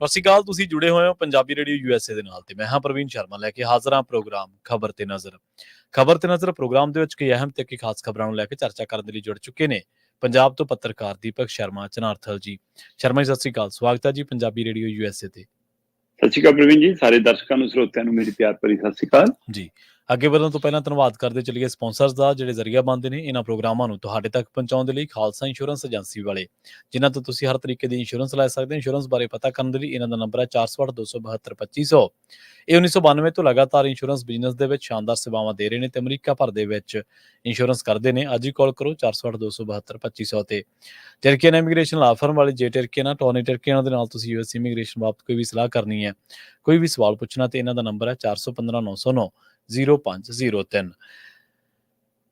ਸਤਿ ਸ਼੍ਰੀ ਅਕਾਲ ਤੁਸੀਂ ਜੁੜੇ ਹੋਏ ਹੋ ਪੰਜਾਬੀ ਰੇਡੀਓ ਯੂਐਸਏ ਦੇ ਨਾਲ ਤੇ ਮੈਂ ਹਾਂ ਪ੍ਰਵੀਨ ਸ਼ਰਮਾ ਲੈ ਕੇ ਹਾਜ਼ਰ ਹਾਂ ਪ੍ਰੋਗਰਾਮ ਖਬਰ ਤੇ ਨਜ਼ਰ। ਖਬਰ ਤੇ ਨਜ਼ਰ ਪ੍ਰੋਗਰਾਮ ਦੇ ਵਿੱਚ ਕਈ ਅਹਿਮ ਤੇ ਕਈ ਖਾਸ ਖਬਰਾਂ ਨੂੰ ਲੈ ਕੇ ਚਰਚਾ ਕਰਨ ਦੇ ਲਈ ਜੁੜ ਚੁੱਕੇ ਨੇ ਪੰਜਾਬ ਤੋਂ ਪੱਤਰਕਾਰ ਦੀਪਕ ਸ਼ਰਮਾ ਚਨਾਰਥਲ ਜੀ। ਸ਼ਰਮਾ ਜੀ ਸਤਿ ਸ਼੍ਰੀ ਅਕਾਲ ਸਵਾਗਤ ਹੈ ਜੀ ਪੰਜਾਬੀ ਰੇਡੀਓ ਯੂਐਸਏ ਤੇ। ਸਤਿ ਸ਼੍ਰੀ ਅਕਾਲ ਪ੍ਰਵੀਨ ਜੀ ਸਾਰੇ ਦਰਸ਼ਕਾਂ ਨੂੰ ਸਰੋਤਿਆਂ ਨੂੰ ਮੇਰੀ ਪਿਆਰ ਭਰੀ ਸਤਿ ਸ਼੍ਰੀ ਅਕਾਲ। ਜੀ ਅੱਗੇ ਵਧਣ ਤੋਂ ਪਹਿਲਾਂ ਧੰਨਵਾਦ ਕਰਦੇ ਚੱਲੀਏ ਸਪਾਂਸਰਸ ਦਾ, ਜਿਹੜੇ ਜ਼ਰੀਆ ਬਣਦੇ ਨੇ ਇਹਨਾਂ ਪ੍ਰੋਗਰਾਮਾਂ ਨੂੰ ਤੁਹਾਡੇ ਤੱਕ ਪਹੁੰਚਾਉਣ ਦੇ ਲਈ ਖਾਲਸਾ ਇੰਸ਼ੋਰੈਂਸ ਏਜੰਸੀ ਵਾਲੇ, ਜਿਨ੍ਹਾਂ ਤੋਂ ਤੁਸੀਂ ਹਰ ਤਰੀਕੇ ਦੀ ਇੰਸ਼ੋਰੈਂਸ ਲੈ ਸਕਦੇ ਹੋ। ਇੰਸ਼ੋਰੈਂਸ ਬਾਰੇ ਪਤਾ ਕਰਨ ਦੇ ਲਈ ਇਹਨਾਂ ਦਾ ਨੰਬਰ ਹੈ 4827272500 ਇਹ 1992 ਤੋਂ ਲਗਾਤਾਰ ਇੰਸ਼ੋਰੈਂਸ ਬਿਜ਼ਨਸ ਦੇ ਵਿੱਚ ਸ਼ਾਨਦਾਰ ਸੇਵਾਵਾਂ ਦੇ ਰਹੇ ਨੇ ਤੇ ਅਮਰੀਕਾ ਭਰ ਦੇ ਵਿੱਚ ਇੰਸ਼ੋਰੈਂਸ ਕਰਦੇ ਨੇ। ਅੱਜ ਹੀ ਕਾਲ ਕਰੋ 4827272500 ਤੇ। ਟਰਕੀਅਨ ਇਮੀਗ੍ਰੇਸ਼ਨ ਲਾ ਫਰਮ ਵਾਲੇ ਜੇ ਟਰਕੀਅਨ ਟੋਨੀ ਟਰਕੀਅਨ ਦੇ ਨਾਲ ਤੁਸੀਂ ਯੂਐਸ ਇਮੀਗ੍ਰੇਸ਼ਨ ਬਾਬਤ ਕੋਈ ਵੀ ਸਲਾਹ ਕਰਨੀ ਹੈ, ਕੋਈ ਵੀ ਸਵਾਲ ਪੁੱਛਣਾ ਤੇ ਇਹਨਾਂ ਦਾ ਨੰਬਰ ਹੈ 415909 0503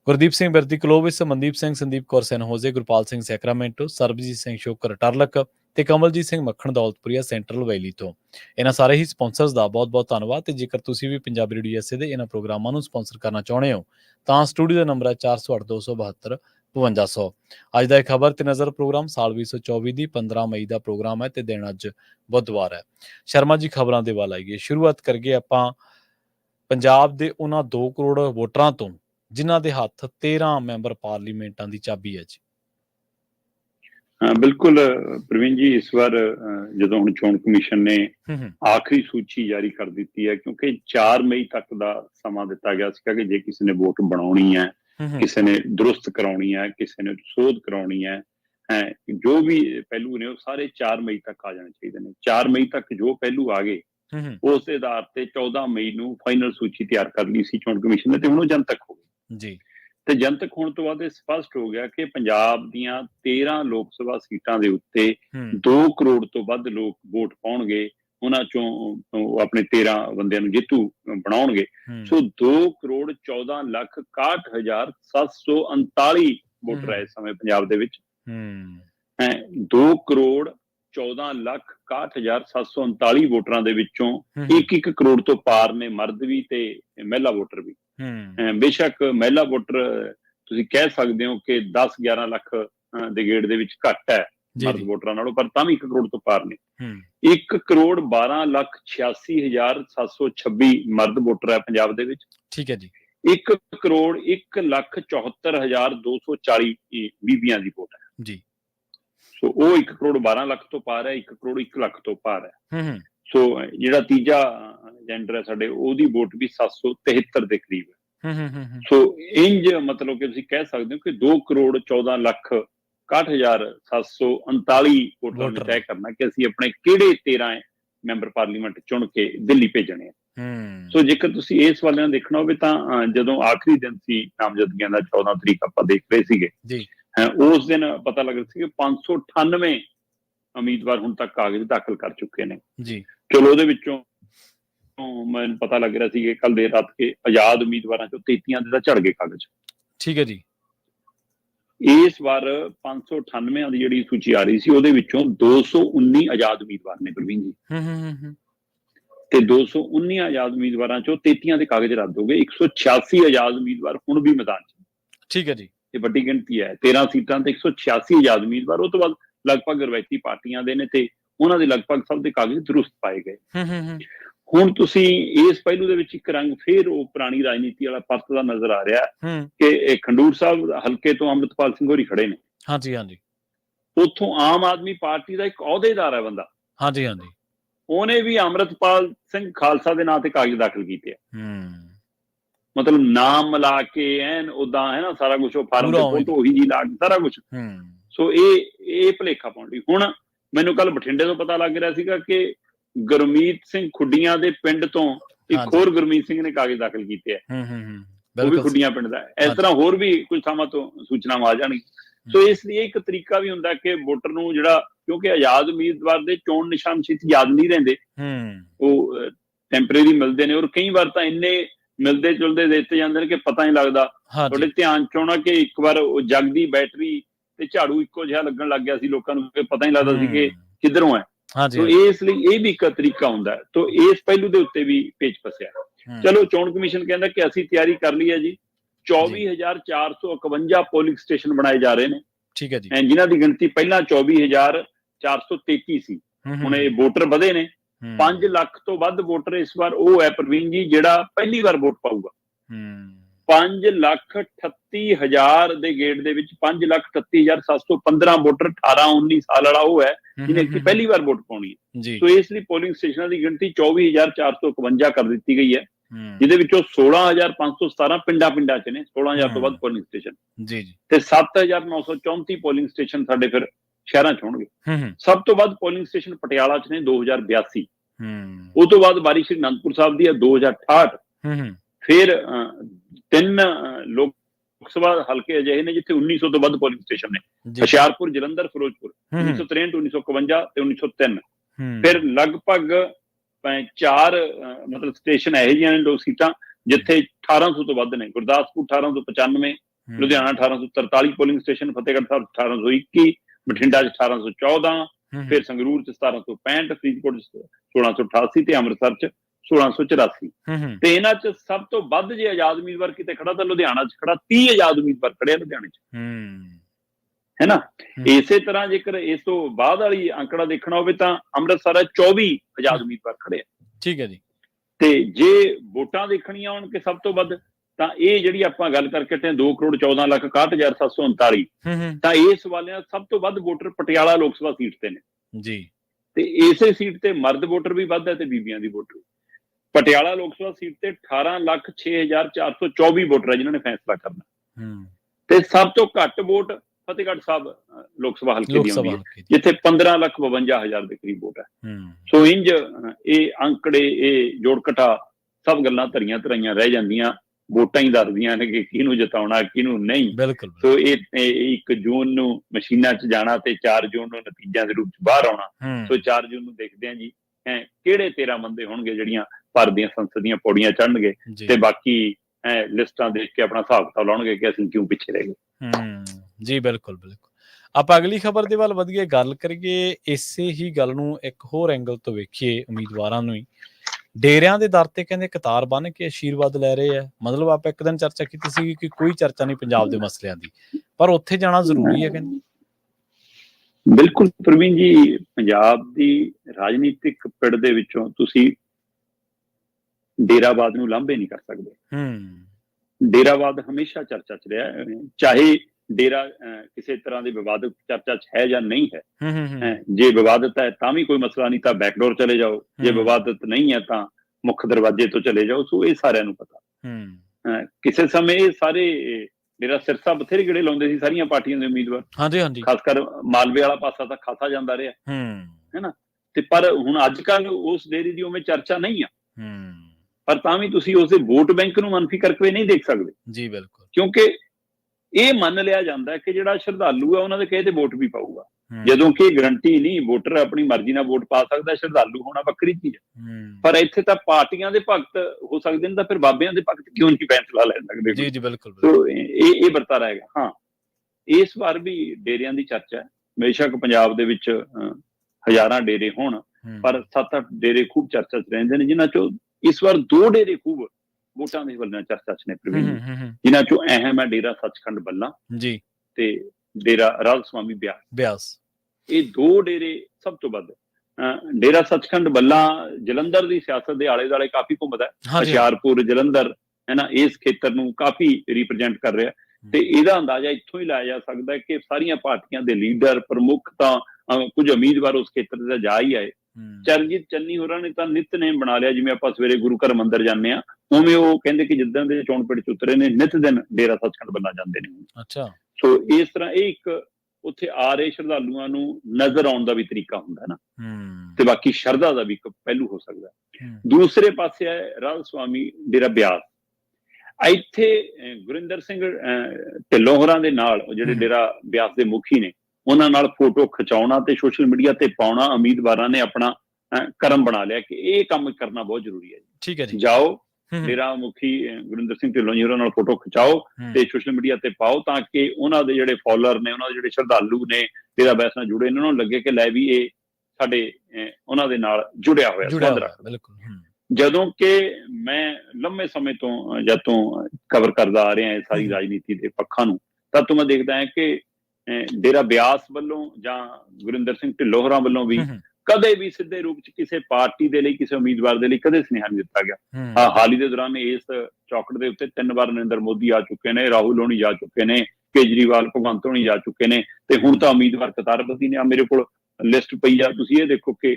Gurdeep Singh Birdi Clovis Mandeep Singh, Sandeep Kaur, San Jose, Gurpal Singh Sacramento, Sarabjit Singh Shokar, Turlock ਤੇ ਕਮਲਜੀਤ ਸਿੰਘ ਮੱਖਣ ਦੌਲਤਪੁਰੀਆ, ਸੈਂਟਰਲ ਵੈਲੀ ਤੋਂ। ਇਹਨਾਂ ਸਾਰੇ ਹੀ ਸਪਾਂਸਰਸ ਦਾ ਬਹੁਤ-ਬਹੁਤ ਧੰਨਵਾਦ ਤੇ ਜੇਕਰ ਤੁਸੀਂ ਵੀ ਪੰਜਾਬੀ ਰੇਡੀਓ ਐਸਏ ਦੇ ਇਹਨਾਂ ਪ੍ਰੋਗਰਾਮਾਂ ਨੂੰ ਸਪਾਂਸਰ ਕਰਨਾ ਚਾਹੁੰਦੇ ਹੋ, ਤਾਂ ਸਟੂਡੀਓ ਦਾ ਨੰਬਰ ਹੈ 408272 5500 ਅੱਜ ਦਾ ਇਹ ਖਬਰ ਤੇ ਨਜ਼ਰ ਪ੍ਰੋਗਰਾਮ ਸਾਲ 2024 ਦੀ 15 ਮਈ ਦਾ ਪ੍ਰੋਗਰਾਮ ਹੈ ਤੇ ਦਿਨ ਅੱਜ ਬੁੱਧਵਾਰ ਹੈ। ਸ਼ਰਮਾ ਜੀ ਖਬਰਾਂ ਦੇ ਵੱਲ ਆਈਏ। ਸ਼ੁਰੂਆਤ ਕਰਗੇ ਆਪਾਂ ਪੰਜਾਬ ਦੇ ਉਹਨਾਂ 2 ਕਰੋੜ ਵੋਟਰਾਂ ਤੋਂ ਜਿਨ੍ਹਾਂ ਦੇ ਹੱਥ 13 ਮੈਂਬਰ ਪਾਰਲੀਮੈਂਟਾਂ ਦੀ ਚਾਬੀ ਹੈ ਜੀ। ਹਾਂ ਬਿਲਕੁਲ ਪ੍ਰਵੀਨ ਜੀ ਇਸ ਵਾਰ ਜਦੋਂ ਹੁਣ ਚੋਣ ਕਮਿਸ਼ਨ ਨੇ ਆਖਰੀ ਸੂਚੀ ਜਾਰੀ ਕਰ ਦਿੱਤੀ ਹੈ ਕਿਉਂਕਿ 4 ਮਈ ਤੱਕ ਦਾ ਸਮਾਂ ਦਿੱਤਾ ਗਿਆ ਸੀ ਕਿ ਜੇ ਕਿਸੇ ਨੇ ਵੋਟ ਬਣਾਉਣੀ ਹੈ ਕਿਸੇ ਨੇ ਦਰੁਸਤ ਕਰਾਉਣੀ ਹੈ ਕਿਸੇ ਨੇ ਸੋਧ ਕਰਾਉਣੀ ਹੈ ਹੈ ਜੋ ਵੀ ਪਹਿਲੂ ਨੇ ਉਹ ਸਾਰੇ 4 ਮਈ ਤੱਕ ਆ ਜਾਣੇ ਚਾਹੀਦੇ ਨੇ। 4 ਮਈ ਤੱਕ ਜੋ ਪਹਿਲੂ ਆ ਗਏ ਉਸ ਦੇ ਆਧਾਰ ਤੇ 14 ਮਈ ਨੂੰ ਫਾਈਨਲ ਸੂਚੀ ਤਿਆਰ ਕਰ ਲਈ ਸੀ ਚੋਣ ਕਮਿਸ਼ਨ ਨੇ ਤੇ ਹੁਣ ਉਹ ਜਨਤਕ ਹੋ ਗਈ ਜੀ। ਤੇ ਜਨਤਕ ਹੋਣ ਤੋਂ ਬਾਅਦ ਇਹ ਸਪਸ਼ਟ ਹੋ ਗਿਆ ਕਿ ਪੰਜਾਬ ਦੀਆਂ 13 ਲੋਕ ਸਭਾ ਸੀਟਾਂ ਦੇ ਉੱਤੇ ਹੂੰ। 2 ਕਰੋੜ ਤੋਂ ਵੱਧ ਲੋਕ ਵੋਟ ਪਾਉਣਗੇ ਉਹਨਾਂ ਚੋਂ ਆਪਣੇ 13 ਬੰਦਿਆਂ ਨੂੰ ਜੇਤੂ ਬਣਾਉਣਗੇ। ਸੋ 2 ਕਰੋੜ 14 ਲੱਖ 61 ਹਜ਼ਾਰ 739 ਵੋਟਰ ਇਸ ਸਮੇਂ ਪੰਜਾਬ ਦੇ ਵਿੱਚ। ਹੂੰ। ਹੈ 2 ਕਰੋੜ 14 ਲੱਖ 61 ਹਜ਼ਾਰ 739 ਵੋਟਰਾਂ ਦੇ ਵਿੱਚੋਂ ਹੂੰ 1-1 ਕਰੋੜ ਤੋਂ ਪਾਰ ਨੇ ਮਰਦ ਵੀ ਤੇ ਮਹਿਲਾ ਵੋਟਰ ਵੀ। ਬੇਸ਼ੱਕ ਮਹਿਲਾ ਵੋਟਰ ਤੁਸੀਂ ਕਹਿ ਸਕਦੇ ਹੋ ਕਿ 10-11 ਲੱਖ ਦੇ ਗੇੜ ਦੇ ਵਿੱਚ ਘੱਟ ਹੈ ਮਰਦ ਵੋਟਰਾਂ ਨਾਲੋਂ ਪਰ ਤਾਂ ਵੀ 1 ਕਰੋੜ ਤੋਂ ਪਾਰ ਨੇ। ਹੂੰ। 1 ਕਰੋੜ 12 ਲੱਖ 86 ਹਜ਼ਾਰ 726 ਮਰਦ ਵੋਟਰ ਹੈ ਪੰਜਾਬ ਦੇ ਵਿੱਚ। ਠੀਕ ਹੈ ਜੀ। 1 ਕਰੋੜ 1 ਲੱਖ 74 ਹਜ਼ਾਰ 240 ਬੀਬੀਆਂ ਦੀ ਵੋਟ ਹੈ। ਜੀ। ਸੋ ਉਹ 1 ਕਰੋੜ 12 ਲੱਖ ਤੋਂ ਪਾਰ ਹੈ 1 ਕਰੋੜ 1 ਲੱਖ ਤੋਂ ਪਾਰ ਹੈ। ਹੂੰ ਹੂੰ। ਸੋ ਜਿਹੜਾ ਤੀਜਾ ਜੈਂਡਰ ਹੈ ਸਾਡੇ ਉਹਦੀ ਵੋਟ ਵੀ 773 ਦੇ ਕਰੀਬ ਹੈ। ਸੋ ਇੰਜ ਮਤਲਬ ਕਿ ਤੁਸੀਂ ਕਹਿ ਸਕਦੇ ਹੋ ਕਿ 2 ਕਰੋੜ 14 ਲੱਖ 61739 ਵੋਟਰਾਂ ਨੂੰ। ਤੈਅ ਕਰਨਾ ਕਿ ਅਸੀਂ ਆਪਣੇ ਕਿਹੜੇ 13 ਮੈਂਬਰ ਪਾਰਲੀਮੈਂਟ ਚੁਣ ਕੇ ਦਿੱਲੀ ਭੇਜਣੇ ਹੂੰ। ਸੋ ਜੇਕਰ ਤੁਸੀਂ ਇਸ ਵਾਲਿਆਂ ਨੂੰ ਦੇਖਣਾ ਹੋਵੇ ਤਾਂ ਜਦੋਂ ਆਖਰੀ ਦਿਨ ਸੀ ਨਾਮਜ਼ਦਗੀਆਂ ਦਾ 14 ਤਰੀਕ ਆਪਾਂ ਦੇਖ ਰਹੇ ਸੀਗੇ ਜੀ। ਉਸ ਦਿਨ ਪਤਾ ਲੱਗ ਰਿਹਾ ਸੀ ਕਿ 598 ਉਮੀਦਵਾਰ ਹੁਣ ਤੱਕ ਕਾਗਜ਼ ਦਾਖਲ ਕਰ ਚੁੱਕੇ ਨੇ। ਜੀ। ਚਲੋ ਉਹਦੇ ਵਿੱਚੋਂ ਮੈਨੂੰ ਪਤਾ ਲੱਗ ਰਿਹਾ ਸੀ ਕਿ ਕੱਲ ਦੇਰ ਰਾਤ ਕੇ ਆਜ਼ਾਦ ਉਮੀਦਵਾਰਾਂ ਚੋਂ 33 ਦੇ ਤਾਂ ਝੜ ਗਏ ਕਾਗਜ਼। ਠੀਕ ਹੈ ਜੀ। ਇਸ ਵਾਰ 598 ਦੀ ਜਿਹੜੀ ਸੂਚੀ ਆ ਰਹੀ ਸੀ ਉਹਦੇ ਵਿੱਚੋਂ 219 ਆਜ਼ਾਦ ਉਮੀਦਵਾਰ ਨੇ ਪ੍ਰਵੀਨ ਜੀ। ਹੂੰ ਹੂੰ ਹੂੰ ਤੇ 219 ਆਜ਼ਾਦ ਉਮੀਦਵਾਰਾਂ ਚੋਂ 33 ਦੇ ਕਾਗਜ਼ ਰੱਦ ਹੋ ਗਏ। 186 ਆਜ਼ਾਦ ਉਮੀਦਵਾਰ ਹੁਣ ਵੀ ਮੈਦਾਨ 'ਚ ਠੀਕ ਹੈ ਜੀ। ਇਹ ਵੱਡੀ ਗਿਣਤੀ ਹੈ। 13 ਸੀਟਾਂ ਤੇ 186 ਆਜ਼ਾਦ ਉਮੀਦਵਾਰ ਉਹ ਤੋਂ ਬਾਅਦ ਲਗਭਗ ਰਵਾਇਤੀ ਪਾਰਟੀਆਂ ਦੇ ਨੇ ਤੇ ਉਹਨਾਂ ਦੇ ਲਗਭਗ ਸਭ ਦੇ ਕਾਗਜ਼ ਦਰੁਸਤ ਪਾਏ ਗਏ। ਹੁਣ ਤੁਸੀਂ ਇਸ ਪਹਿਲੂ ਦੇ ਵਿੱਚ ਇੱਕ ਰੰਗ ਫੇਰ ਉਹ ਪੁਰਾਣੀ ਰਾਜਨੀਤੀ ਵਾਲਾ ਪਰਤਦਾ ਨਜ਼ਰ ਆ ਰਿਹਾ ਕਿ ਇਹ ਖੰਡੂਰ ਸਾਹਿਬ ਹਲਕੇ ਤੋਂ ਅੰਮ੍ਰਿਤਪਾਲ ਸਿੰਘ ਹੋਰੀ ਖੜੇ ਨੇ। ਹਾਂਜੀ ਹਾਂਜੀ। ਉੱਥੋਂ ਆਮ ਆਦਮੀ ਪਾਰਟੀ ਦਾ ਇੱਕ ਅਹੁਦੇਦਾਰ ਹੈ ਬੰਦਾ। ਹਾਂਜੀ ਹਾਂਜੀ। ਉਹਨੇ ਵੀ ਅੰਮ੍ਰਿਤਪਾਲ ਸਿੰਘ ਖਾਲਸਾ ਦੇ ਨਾਂ ਤੇ ਕਾਗਜ਼ ਦਾਖਲ ਕੀਤੇ ਆ। ਹੂੰ। ਮਤਲਬ ਨਾਮ ਮਿਲਾ ਕੇ ਐਨ ਉਦਾਂ ਹੈ ਨਾ ਸਾਰਾ ਕੁਝ ਉਹ ਫਾਰਮ ਤੇ। ਫੋਟੋ ਉਹੀ ਜੀ ਲਾ ਕੇ ਸਾਰਾ ਕੁਝ ਹੂੰ। ਸੋ ਇਹ ਇਹ ਭਲੇਖਾ ਪਾਉਣ ਲਈ। ਹੁਣ ਮੈਨੂੰ ਕੱਲ ਬਠਿੰਡੇ ਤੋਂ ਪਤਾ ਲੱਗ ਰਿਹਾ ਸੀਗਾ ਕਿ ਗੁਰਮੀਤ ਸਿੰਘ ਖੁੱਡੀਆਂ ਦੇ ਪਿੰਡ ਤੋਂ ਇੱਕ। ਹੋਰ ਗੁਰਮੀਤ ਸਿੰਘ ਨੇ ਕਾਗਜ਼ ਦਾਖਲ ਕੀਤੇ ਆ। ਹੂੰ ਹੂੰ ਹੂੰ। ਉਹ ਵੀ ਬਿਲਕੁਲ ਖੁੱਡੀਆਂ ਪਿੰਡ ਦਾ। ਇਸ। ਤਰ੍ਹਾਂ ਹੋਰ ਵੀ ਕੁਝ ਥਾਵਾਂ ਤੋਂ ਸੂਚਨਾਵਾਂ ਆ ਜਾਣਗੀਆਂ। ਸੋ ਇਸ ਲਈ ਇੱਕ ਤਰੀਕਾ ਵੀ ਹੁੰਦਾ ਕਿ ਵੋਟਰ ਨੂੰ ਜਿਹੜਾ ਕਿਉਂਕਿ ਆਜ਼ਾਦ ਉਮੀਦਵਾਰ ਦੇ ਚੋਣ ਨਿਸ਼ਾਨ ਛੇਤੀ ਯਾਦ ਨਹੀਂ ਰਹਿੰਦੇ। ਹੂੰ। ਉਹ ਟੈਂਪਰੇਰੀ ਮਿਲਦੇ ਨੇ। ਔਰ ਕਈ ਵਾਰ ਤਾਂ ਇੰਨੇ ਮਿਲਦੇ ਜੁਲਦੇ ਦੇ ਦਿੱਤੇ ਜਾਂਦੇ ਨੇ ਕਿ ਪਤਾ ਨਹੀਂ ਲੱਗਦਾ। ਤੁਹਾਡੇ ਧਿਆਨ ਚ ਆਉਣਾ ਕਿ ਇੱਕ ਵਾਰ ਉਹ ਜਗਦੀ ਬੈਟਰੀ ਤੇ ਝਾੜੂ ਇੱਕੋ ਜਿਹਾ ਲੱਗਣ ਲੱਗ ਗਿਆ ਸੀ ਲੋਕਾਂ ਨੂੰ ਕਿ ਪਤਾ ਹੀ ਲੱਗਦਾ ਸੀ ਕਿ ਹੂੰ, ਕਿੱਧਰੋਂ ਹੈ ਹਾਂਜੀ ਸੋ ਇਸ ਲਈ ਇਹ ਵੀ ਇੱਕ ਤਰੀਕਾ ਹੁੰਦਾ ਹੈ। ਤੋ ਇਸ ਪਹਿਲੂ ਦੇ ਉੱਤੇ ਵੀ ਪੇਚ ਫਸਿਆ। ਹੂੰ, ਚਲੋ ਚੋਣ ਕਮਿਸ਼ਨ ਕਹਿੰਦਾ ਕਿ ਅਸੀਂ ਤਿਆਰੀ ਕਰ ਲਈ ਹੈ ਜੀ। 24451 ਪੋਲਿੰਗ ਸਟੇਸ਼ਨ ਬਣਾਏ ਜਾ ਰਹੇ ਨੇ। ਠੀਕ ਹੈ ਜੀ। ਜਿਨ੍ਹਾਂ ਦੀ ਗਿਣਤੀ ਪਹਿਲਾਂ 24433 ਸੀ ਹੁਣ ਇਹ ਵੋਟਰ ਵਧੇ ਨੇ। 5 ਲੱਖ ਤੋਂ ਵੱਧ ਵੋਟਰ ਇਸ ਵਾਰ ਉਹ ਹੈ ਪ੍ਰਵੀਨ ਜੀ ਜਿਹੜਾ ਪਹਿਲੀ ਵਾਰ ਵੋਟ ਪਾਊਗਾ। 5 ਲੱਖ 38 ਹਜ਼ਾਰ ਦੇ ਗੇਟ ਦੇ ਵਿੱਚ 5 ਲੱਖ 38 ਹਜ਼ਾਰ 715 ਵੋਟਰ 18 19 ਸਾਲ ਵਾਲਾ ਉਹ ਹੈ ਜਿਹਨੇ ਕਿ ਪਹਿਲੀ ਵਾਰ ਵੋਟ ਪਾਉਣੀ ਹੈ। ਸੋ ਇਸ ਲਈ ਪੋਲਿੰਗ ਸਟੇਸ਼ਨਾਂ ਦੀ ਗਿਣਤੀ 24451 ਕਰ ਦਿੱਤੀ ਗਈ ਹੈ। ਹੂੰ, ਜਿਹਦੇ ਵਿੱਚੋਂ 16517 ਪਿੰਡਾਂ ਪਿੰਡਾਂ 'ਚ ਨੇ 16000 ਤੋਂ ਵੱਧ ਪੋਲਿੰਗ ਸਟੇਸ਼ਨ। ਜੀ ਜੀ। ਤੇ 7934 ਪੋਲਿੰਗ ਸਟੇਸ਼ਨ ਸਾਡੇ ਫਿਰ ਸ਼ਹਿਰਾਂ 'ਚ ਹੋਣਗੇ। ਸਭ ਤੋਂ ਵੱਧ ਪੋਲਿੰਗ ਸਟੇਸ਼ਨ ਪਟਿਆਲਾ 'ਚ ਨੇ 2082 ਹੂੰ। ਉਹ ਤੋਂ ਬਾਅਦ ਬਾਰੀ ਸ਼੍ਰੀ ਅਨੰਦਪੁਰ ਸਾਹਿਬ ਦੀ ਹੈ 2068 ਹੂੰ ਫਿਰ ਤਿੰਨ ਲੋਕ ਸਭਾ ਹਲਕੇ ਅਜਿਹੇ ਨੇ ਜਿੱਥੇ 1900 ਤੋਂ ਵੱਧ ਪੋਲਿੰਗ ਸਟੇਸ਼ਨ ਨੇ। ਹੁਸ਼ਿਆਰਪੁਰ ਜਲੰਧਰ ਫਿਰੋਜ਼ਪੁਰ। ਹੂੰ, ਹੂੰ, 1963 1951 ਤੇ 1903 ਹੂੰ, ਫਿਰ ਲਗਭਗ ਚਾਰ ਮਤਲਬ ਸਟੇਸ਼ਨ ਇਹੋ ਜਿਹੀਆਂ ਨੇ ਦੋ ਸੀਟਾਂ ਜਿੱਥੇ 1800 ਤੋਂ ਵੱਧ ਨੇ। ਗੁਰਦਾਸਪੁਰ 1895 ਹੂੰ, ਲੁਧਿਆਣਾ 1843 ਪੋਲਿੰਗ ਸਟੇਸ਼ਨ ਫਤਿਹਗੜ੍ਹ ਸਾਹਿਬ 1821 ਬਠਿੰਡਾ 'ਚ 1814 ਹੂੰ, ਫਿਰ ਸੰਗਰੂਰ 'ਚ 1765 ਫਰੀਦਕੋਟ 'ਚ 1688 ਤੇ ਅੰਮ੍ਰਿਤਸਰ 'ਚ 1684 ਹੂੰ, ਹੂੰ, ਤੇ ਇਹਨਾਂ 'ਚ ਸਭ ਤੋਂ ਵੱਧ ਜੇ ਆਜ਼ਾਦ ਉਮੀਦਵਾਰ ਕਿਤੇ ਖੜਾ ਤਾਂ ਲੁਧਿਆਣਾ 'ਚ ਖੜਾ 30 ਆਜ਼ਾਦ ਉਮੀਦਵਾਰ ਖੜੇ ਆ ਲੁਧਿਆਣੇ 'ਚ। ਹੂੰ, ਨਾ। ਇਸੇ ਤਰ੍ਹਾਂ ਜੇਕਰ ਇਸ ਤੋਂ ਬਾਅਦ ਵਾਲੀ ਅੰਕੜਾ ਦੇਖਣਾ ਹੋਵੇ ਤਾਂ ਅੰਮ੍ਰਿਤਸਰ 'ਚ 24 ਆਜ਼ਾਦ ਉਮੀਦਵਾਰ ਖੜੇ ਆ। ਠੀਕ ਹੈ ਜੀ। ਤੇ ਜੇ ਵੋਟਾਂ ਦੇਖਣੀਆਂ ਹੋਣ ਕਿ ਸਭ ਤੋਂ ਵੱਧ ਤਾਂ ਇਹ ਜਿਹੜੀ ਆਪਾਂ ਗੱਲ ਕਰਕੇ ਹਟੇ 2 ਕਰੋੜ 14 ਲੱਖ 61739 ਹੂੰ ਹੂੰ। ਤਾਂ ਇਸ ਵਾਲਿਆਂ ਸਭ ਤੋਂ ਵੱਧ ਵੋਟਰ ਪਟਿਆਲਾ ਲੋਕ ਸਭਾ ਸੀਟ ਤੇ ਨੇ। ਜੀ। ਤੇ ਇਸੇ ਸੀਟ ਤੇ ਮਰਦ ਵੋਟਰ ਵੀ ਵੱਧ ਹੈ ਤੇ ਬੀਬੀਆਂ ਦੀ ਵੋਟਰ। ਪਟਿਆਲਾ ਲੋਕ ਸਭਾ ਸੀਟ ਤੇ 18 ਲੱਖ 6424 ਵੋਟਰ ਹੈ ਜਿਨ੍ਹਾਂ ਨੇ ਫੈਸਲਾ ਕਰਨਾ। ਹੂੰ। ਤੇ ਸਭ ਤੋਂ ਘੱਟ ਵੋਟ ਫਤਿਹਗੜ੍ਹ ਸਾਹਿਬ ਲੋਕ ਸਭਾ ਹਲਕੇ ਲੋਕ ਦੀ ਆਉਂਦੀ ਹੈ ਜਿੱਥੇ 15 ਲੱਖ 52 ਹਜ਼ਾਰ ਦੇ ਕਰੀਬ ਵੋਟ ਹੈ। ਹੂੰ। ਸੋ ਇੰਜ ਇਹ ਅੰਕੜੇ ਇਹ ਜੋੜ ਘਟਾ ਸਭ ਗੱਲਾਂ ਧਰੀਆਂ ਧਰਾਈਆਂ ਰਹਿ ਜਾਂਦੀਆਂ। ਵੋਟਾਂ ਹੀ ਦੱਸਦੀਆਂ ਨੇ ਕਿ ਕਿਹਨੂੰ ਜਿਤਾਉਣਾ ਕਿਹਨੂੰ ਨਹੀਂ। ਸੋ ਇਹ ਇਹ 1 ਜੂਨ ਨੂੰ ਮਸ਼ੀਨਾਂ 'ਚ ਜਾਣਾ ਤੇ 4 ਜੂਨ ਨੂੰ ਨਤੀਜਿਆਂ ਦੇ ਰੂਪ 'ਚ ਬਾਹਰ ਆਉਣਾ। ਸੋ 4 ਜੂਨ ਨੂੰ ਦੇਖਦੇ ਹਾਂ ਜੀ ਕਿਹੜੇ 13 ਬੰਦੇ ਹੋਣਗੇ ਜਿਹੜੀਆਂ ਭਾਰਤ ਦੀਆਂ ਸੰਸਦ ਦੀਆਂ ਪੌੜੀਆਂ ਚੜ੍ਹਨਗੇ ਜੀ। ਤੇ ਬਾਕੀ ਲਿਸਟਾਂ ਦੇਖ ਕੇ ਆਪਣਾ ਹਿਸਾਬ ਕਿਤਾਬ ਲਾਉਣਗੇ ਕਿ ਅਸੀਂ ਕਿਉਂ ਪਿੱਛੇ ਰਹਿ ਗਏ। ਹੂੰ ਜੀ ਬਿਲਕੁਲ ਬਿਲਕੁਲ। ਆਪਾਂ ਅਗਲੀ ਖਬਰ ਦੇ ਵੱਲ ਵਧੀਏ ਗੱਲ ਕਰੀਏ ਇਸੇ ਹੀ ਗੱਲ ਨੂੰ ਇੱਕ ਹੋਰ ਐਂਗਲ ਤੋਂ ਵੇਖੀਏ ਉਮੀਦਵਾਰਾਂ ਨੂੰ ਹੀ। ਡੇਰਿਆਂ ਦੇ ਦਰ ਤੇ ਕਹਿੰਦੇ ਕਤਾਰ ਬੰਨ ਕੇ ਆਸ਼ੀਰਵਾਦ ਲੈ ਰਹੇ ਆ। ਮਤਲਬ ਆਪਾਂ ਇੱਕ ਦਿਨ ਚਰਚਾ ਕੀਤੀ ਸੀ ਕਿ ਕੋਈ ਚਰਚਾ ਨਹੀਂ ਪੰਜਾਬ ਦੇ ਮਸਲਿਆਂ ਦੀ ਪਰ ਉੱਥੇ ਜਾਣਾ ਜ਼ਰੂਰੀ ਹੈ ਕਹਿੰਦੇ। ਬਿਲਕੁਲ ਪ੍ਰਵੀਨ ਜੀ ਪੰਜਾਬ ਦੀ ਰਾਜਨੀਤਿਕ ਪਿੜ ਦੇ ਵਿੱਚੋਂ ਤੁਸੀਂ ਡੇਰਾਵਾਦ ਨੂੰ ਲਾਂਭੇ ਨਹੀਂ ਕਰ ਸਕਦੇ। ਹੂੰ। ਡੇਰਾਵਾਦ ਹਮੇਸ਼ਾ ਚਰਚਾ 'ਚ ਰਿਹਾ। ਚਾਹੇ ਡੇਰਾ ਕਿਸੇ ਤਰ੍ਹਾਂ ਦੀ ਵਿਵਾਦਕ ਚਰਚਾ 'ਚ ਹੈ ਜਾਂ ਨਹੀਂ ਹੈ ਜੇ ਵਿਵਾਦਤ ਹੈ ਤਾਂ ਵੀ ਕੋਈ ਮਸਲਾ ਨਹੀਂ ਤਾਂ ਬੈਕਡੋਰ ਚਲੇ ਜਾਓ। ਜੇ। ਵਿਵਾਦਤ ਨਹੀਂ ਹੈ ਤਾਂ ਮੁੱਖ ਦਰਵਾਜ਼ੇ ਤੋਂ ਚਲੇ ਜਾਓ। ਸੋ ਇਹ ਸਾਰਿਆਂ ਨੂੰ ਪਤਾ। ਕਿਸੇ ਸਮੇਂ ਇਹ ਸਾਰੇ ਡੇਰਾ ਸਿਰਸਾ ਬਥੇਰੇ ਗੇੜੇ ਲਾਉਂਦੇ ਸੀ ਸਾਰੀਆਂ ਪਾਰਟੀਆਂ ਦੇ ਉਮੀਦਵਾਰ। ਹਾਂਜੀ ਹਾਂਜੀ। ਖਾਸ ਕਰ ਮਾਲਵੇ ਵਾਲਾ ਪਾਸਾ ਤਾਂ ਖਾਸਾ ਜਾਂਦਾ ਰਿਹਾ। ਹੂੰ। ਤੇ ਪਰ ਹੁਣ ਅੱਜ ਕੱਲ ਉਸ ਡੇਰੀ ਦੀ ਉਵੇਂ ਚਰਚਾ ਨਹੀਂ ਆ। ਹੂੰ। ਪਰ ਤਾਂ ਵੀ ਤੁਸੀਂ ਉਸ ਦੇ ਵੋਟ ਬੈਂਕ ਨੂੰ ਮਨਫੀ ਕਰਕੇ ਨਹੀਂ ਦੇਖ ਸਕਦੇ। ਜੀ ਬਿਲਕੁਲ। ਕਿਉਂਕਿ ਇਹ ਮੰਨ ਲਿਆ ਜਾਂਦਾ ਹੈ ਕਿ ਜਿਹੜਾ ਸ਼ਰਧਾਲੂ ਹੈ ਉਹਨਾਂ ਦੇ ਕਹੇ ਤੇ ਵੋਟ ਵੀ ਪਾਊਗਾ। ਜਦੋਂ ਕਿ ਗਰੰਟੀ ਨਹੀਂ ਵੋਟਰ ਆਪਣੀ ਮਰਜ਼ੀ ਨਾਲ ਵੋਟ ਪਾ ਸਕਦਾ ਸ਼ਰਧਾਲੂ ਹੋਣਾ ਵੱਖਰੀ ਚੀਜ਼ ਹੈ। ਪਰ ਇੱਥੇ ਤਾਂ ਪਾਰਟੀਆਂ ਦੇ ਭਗਤ ਹੋ ਸਕਦੇ ਨੇ ਤਾਂ ਫਿਰ ਬਾਬਿਆਂ ਦੇ ਭਗਤ ਕਿਉਂ ਨਹੀਂ ਫੈਸਲਾ ਲੈ ਸਕਦੇ ਜੀ ਜੀ ਬਿਲਕੁਲ ਇਹ ਇਹ ਵਰਤਾ ਰਹੇਗਾ। ਹਾਂ ਇਸ ਵਾਰ ਵੀ ਡੇਰਿਆਂ ਦੀ ਚਰਚਾ ਹੈ। ਬੇਸ਼ੱਕ ਪੰਜਾਬ ਦੇ ਵਿੱਚ ਹਜ਼ਾਰਾਂ ਡੇਰੇ ਹੋਣ ਪਰ ਸੱਤ ਅੱਠ ਡੇਰੇ ਖੂਬ ਚਰਚਾ 'ਚ ਰਹਿੰਦੇ ਨੇ ਜਿਨ੍ਹਾਂ ਚੋਂ ਇਸ ਵਾਰ ਦੋ ਡੇਰੇ ਖੂਬ ਵੋਟਾਂ ਦੇ ਵੱਲੋਂ ਚਰਚਾ ਨੇ ਪ੍ਰਵੀਨ ਜਿਨ੍ਹਾਂ ਚੋਂ ਅਹਿਮ ਹੈ ਡੇਰਾ ਸੱਚਖੰਡ ਬੱਲਾ ਜੀ। ਤੇ ਡੇਰਾ ਰਾਜ ਸੁਆਮੀ ਬਿਆਸ। ਬਿਆਸ। ਇਹ ਦੋ ਡੇਰੇ ਸਭ ਤੋਂ ਵੱਧ ਡੇਰਾ ਸੱਚਖੰਡ ਬੱਲਾ ਜਲੰਧਰ ਦੀ ਸਿਆਸਤ ਦੇ ਆਲੇ ਦੁਆਲੇ ਕਾਫੀ ਘੁੰਮਦਾ ਹੈ। ਹੁਸ਼ਿਆਰਪੁਰ ਜਲੰਧਰ ਹੈ ਨਾ ਇਸ ਖੇਤਰ ਨੂੰ ਕਾਫੀ ਰਿਪਰੈਜ਼ੈਂਟ ਕਰ ਰਿਹਾ ਤੇ ਇਹਦਾ ਅੰਦਾਜ਼ਾ ਇੱਥੋਂ ਹੀ ਲਾਇਆ ਜਾ ਸਕਦਾ ਹੈ ਕਿ ਸਾਰੀਆਂ ਪਾਰਟੀਆਂ ਦੇ ਲੀਡਰ ਪ੍ਰਮੁੱਖ ਤਾਂ ਕੁਝ ਉਮੀਦਵਾਰ ਉਸ ਖੇਤਰ ਦੇ ਜਾ ਹੀ ਆਏ। ਚਰਨਜੀਤ ਚੰਨੀ ਹੋਰਾਂ ਨੇ ਤਾਂ ਨਿਤਨੇਮ ਬਣਾ ਲਿਆ ਜਿਵੇਂ ਆਪਾਂ ਸਵੇਰੇ ਗੁਰੂ ਘਰ ਮੰਦਿਰ ਜਾਂਦੇ ਆ ਉਵੇਂ ਉਹ ਕਹਿੰਦੇ ਕਿ ਜਿੱਦਾਂ ਦੇ ਚੋਣ ਪਿੰਡ ਚ ਉਤਰੇ ਨੇ ਨਿਤ ਦਿਨ ਡੇਰਾ ਸੱਚਖੰਡ ਬੰਨਾ ਜਾਂਦੇ ਨੇ। ਅੱਛਾ। ਸੋ ਇਸ ਤਰ੍ਹਾਂ ਇਹ ਇੱਕ ਉੱਥੇ ਆ ਰਹੇ ਸ਼ਰਧਾਲੂਆਂ ਨੂੰ ਨਜ਼ਰ ਆਉਣ ਦਾ ਵੀ ਤਰੀਕਾ ਹੁੰਦਾ ਹੈ ਨਾ। ਤੇ ਬਾਕੀ ਸ਼ਰਧਾ ਦਾ ਵੀ ਇੱਕ ਪਹਿਲੂ ਹੋ ਸਕਦਾ ਦੂਸਰੇ ਪਾਸੇ ਹੈ ਰਾਜ ਸੁਆਮੀ ਡੇਰਾ ਬਿਆਸ। ਇੱਥੇ ਗੁਰਿੰਦਰ ਸਿੰਘ ਢਿੱਲੋਂ ਹੋਰਾਂ ਦੇ ਨਾਲ ਜਿਹੜੇ। ਡੇਰਾ ਬਿਆਸ ਦੇ ਮੁਖੀ ਨੇ ਉਹਨਾਂ ਨਾਲ ਫੋਟੋ ਖਿਚਾਉਣਾ ਤੇ ਸੋਸ਼ਲ ਮੀਡੀਆ ਤੇ ਪਾਉਣਾ ਉਮੀਦਵਾਰਾਂ ਨੇ ਆਪਣਾ ਕਰਮ ਬਣਾ ਲਿਆ ਕਿ ਇਹ ਕੰਮ ਕਰਨਾ ਬਹੁਤ ਜ਼ਰੂਰੀ ਹੈ ਠੀਕ ਹੈ ਜੀ। ਜਾਓ ਡੇਰਾ ਮੁਖੀ ਗੁਰਿੰਦਰ ਸਿੰਘ ਢਿੱਲੋਂ ਜੀ ਹੋਰਾਂ ਨਾਲ ਫੋਟੋ ਖਿਚਾਓ ਤੇ ਸੋਸ਼ਲ ਮੀਡੀਆ ਤੇ ਪਾਓ ਤਾਂ ਕਿ ਉਹਨਾਂ ਦੇ ਜਿਹੜੇ ਫਾਲੋਅਰ ਨੇ ਉਹਨਾਂ ਦੇ ਜਿਹੜੇ ਸ਼ਰਧਾਲੂ ਨੇ ਡੇਰਾ ਬਿਆਸ ਨਾਲ ਜੁੜੇ ਨੇ ਉਹਨਾਂ ਨੂੰ ਲੱਗੇ ਕਿ ਲੈ ਵੀ ਇਹ ਸਾਡੇ ਉਹਨਾਂ ਦੇ ਨਾਲ ਜੁੜਿਆ ਹੋਇਆ ਜੁੜਿਆ ਸੰਬੰਧ ਰੱਖਦਾ ਬਿਲਕੁਲ ਜਦੋਂ ਕਿ ਮੈਂ ਲੰਮੇ ਸਮੇਂ ਤੋਂ ਜਦ ਤੋਂ ਕਵਰ ਕਰਦਾ ਆ ਰਿਹਾ ਹਾਂ ਸਾਰੀ। ਰਾਜਨੀਤੀ ਦੇ ਪੱਖਾਂ ਨੂੰ ਤਦ ਤੋਂ ਮੈਂ ਦੇਖਦਾ ਹਾਂ ਕਿ ਡੇਰਾ ਬਿਆਸ ਵੱਲੋਂ ਜਾਂ ਗੁਰਿੰਦਰ ਸਿੰਘ ਢਿੱਲੋਂ ਹੋਰਾਂ ਵੱਲੋਂ ਵੀ ਕਦੇ ਵੀ ਸਿੱਧੇ ਰੂਪ ਚ ਕਿਸੇ ਪਾਰਟੀ ਦੇ ਲਈ ਕਿਸੇ ਉਮੀਦਵਾਰ ਦੇ ਲਈ ਕਦੇ ਸੁਨੇਹਾ ਨਹੀਂ ਦਿੱਤਾ ਗਿਆ। ਹੂੰ। ਹਾਂ ਹਾਲ ਹੀ ਦੇ ਦੌਰਾਨ ਇਸ ਚੌਕਟ ਦੇ ਉੱਤੇ ਤਿੰਨ ਵਾਰ ਨਰਿੰਦਰ ਮੋਦੀ ਆ ਚੁੱਕੇ ਨੇ ਰਾਹੁਲ ਹੋਣੀ ਜਾ ਚੁੱਕੇ ਨੇ ਕੇਜਰੀਵਾਲ ਭਗਵੰਤ ਹੋਣੀ ਜਾ ਚੁੱਕੇ ਨੇ ਤੇ ਹੁਣ ਤਾਂ ਉਮੀਦਵਾਰ ਕਤਾਰਬੱਧੀ ਨੇ ਆ ਮੇਰੇ ਕੋਲ ਲਿਸਟ ਪਈ ਆ। ਤੁਸੀਂ ਇਹ ਦੇਖੋ ਕਿ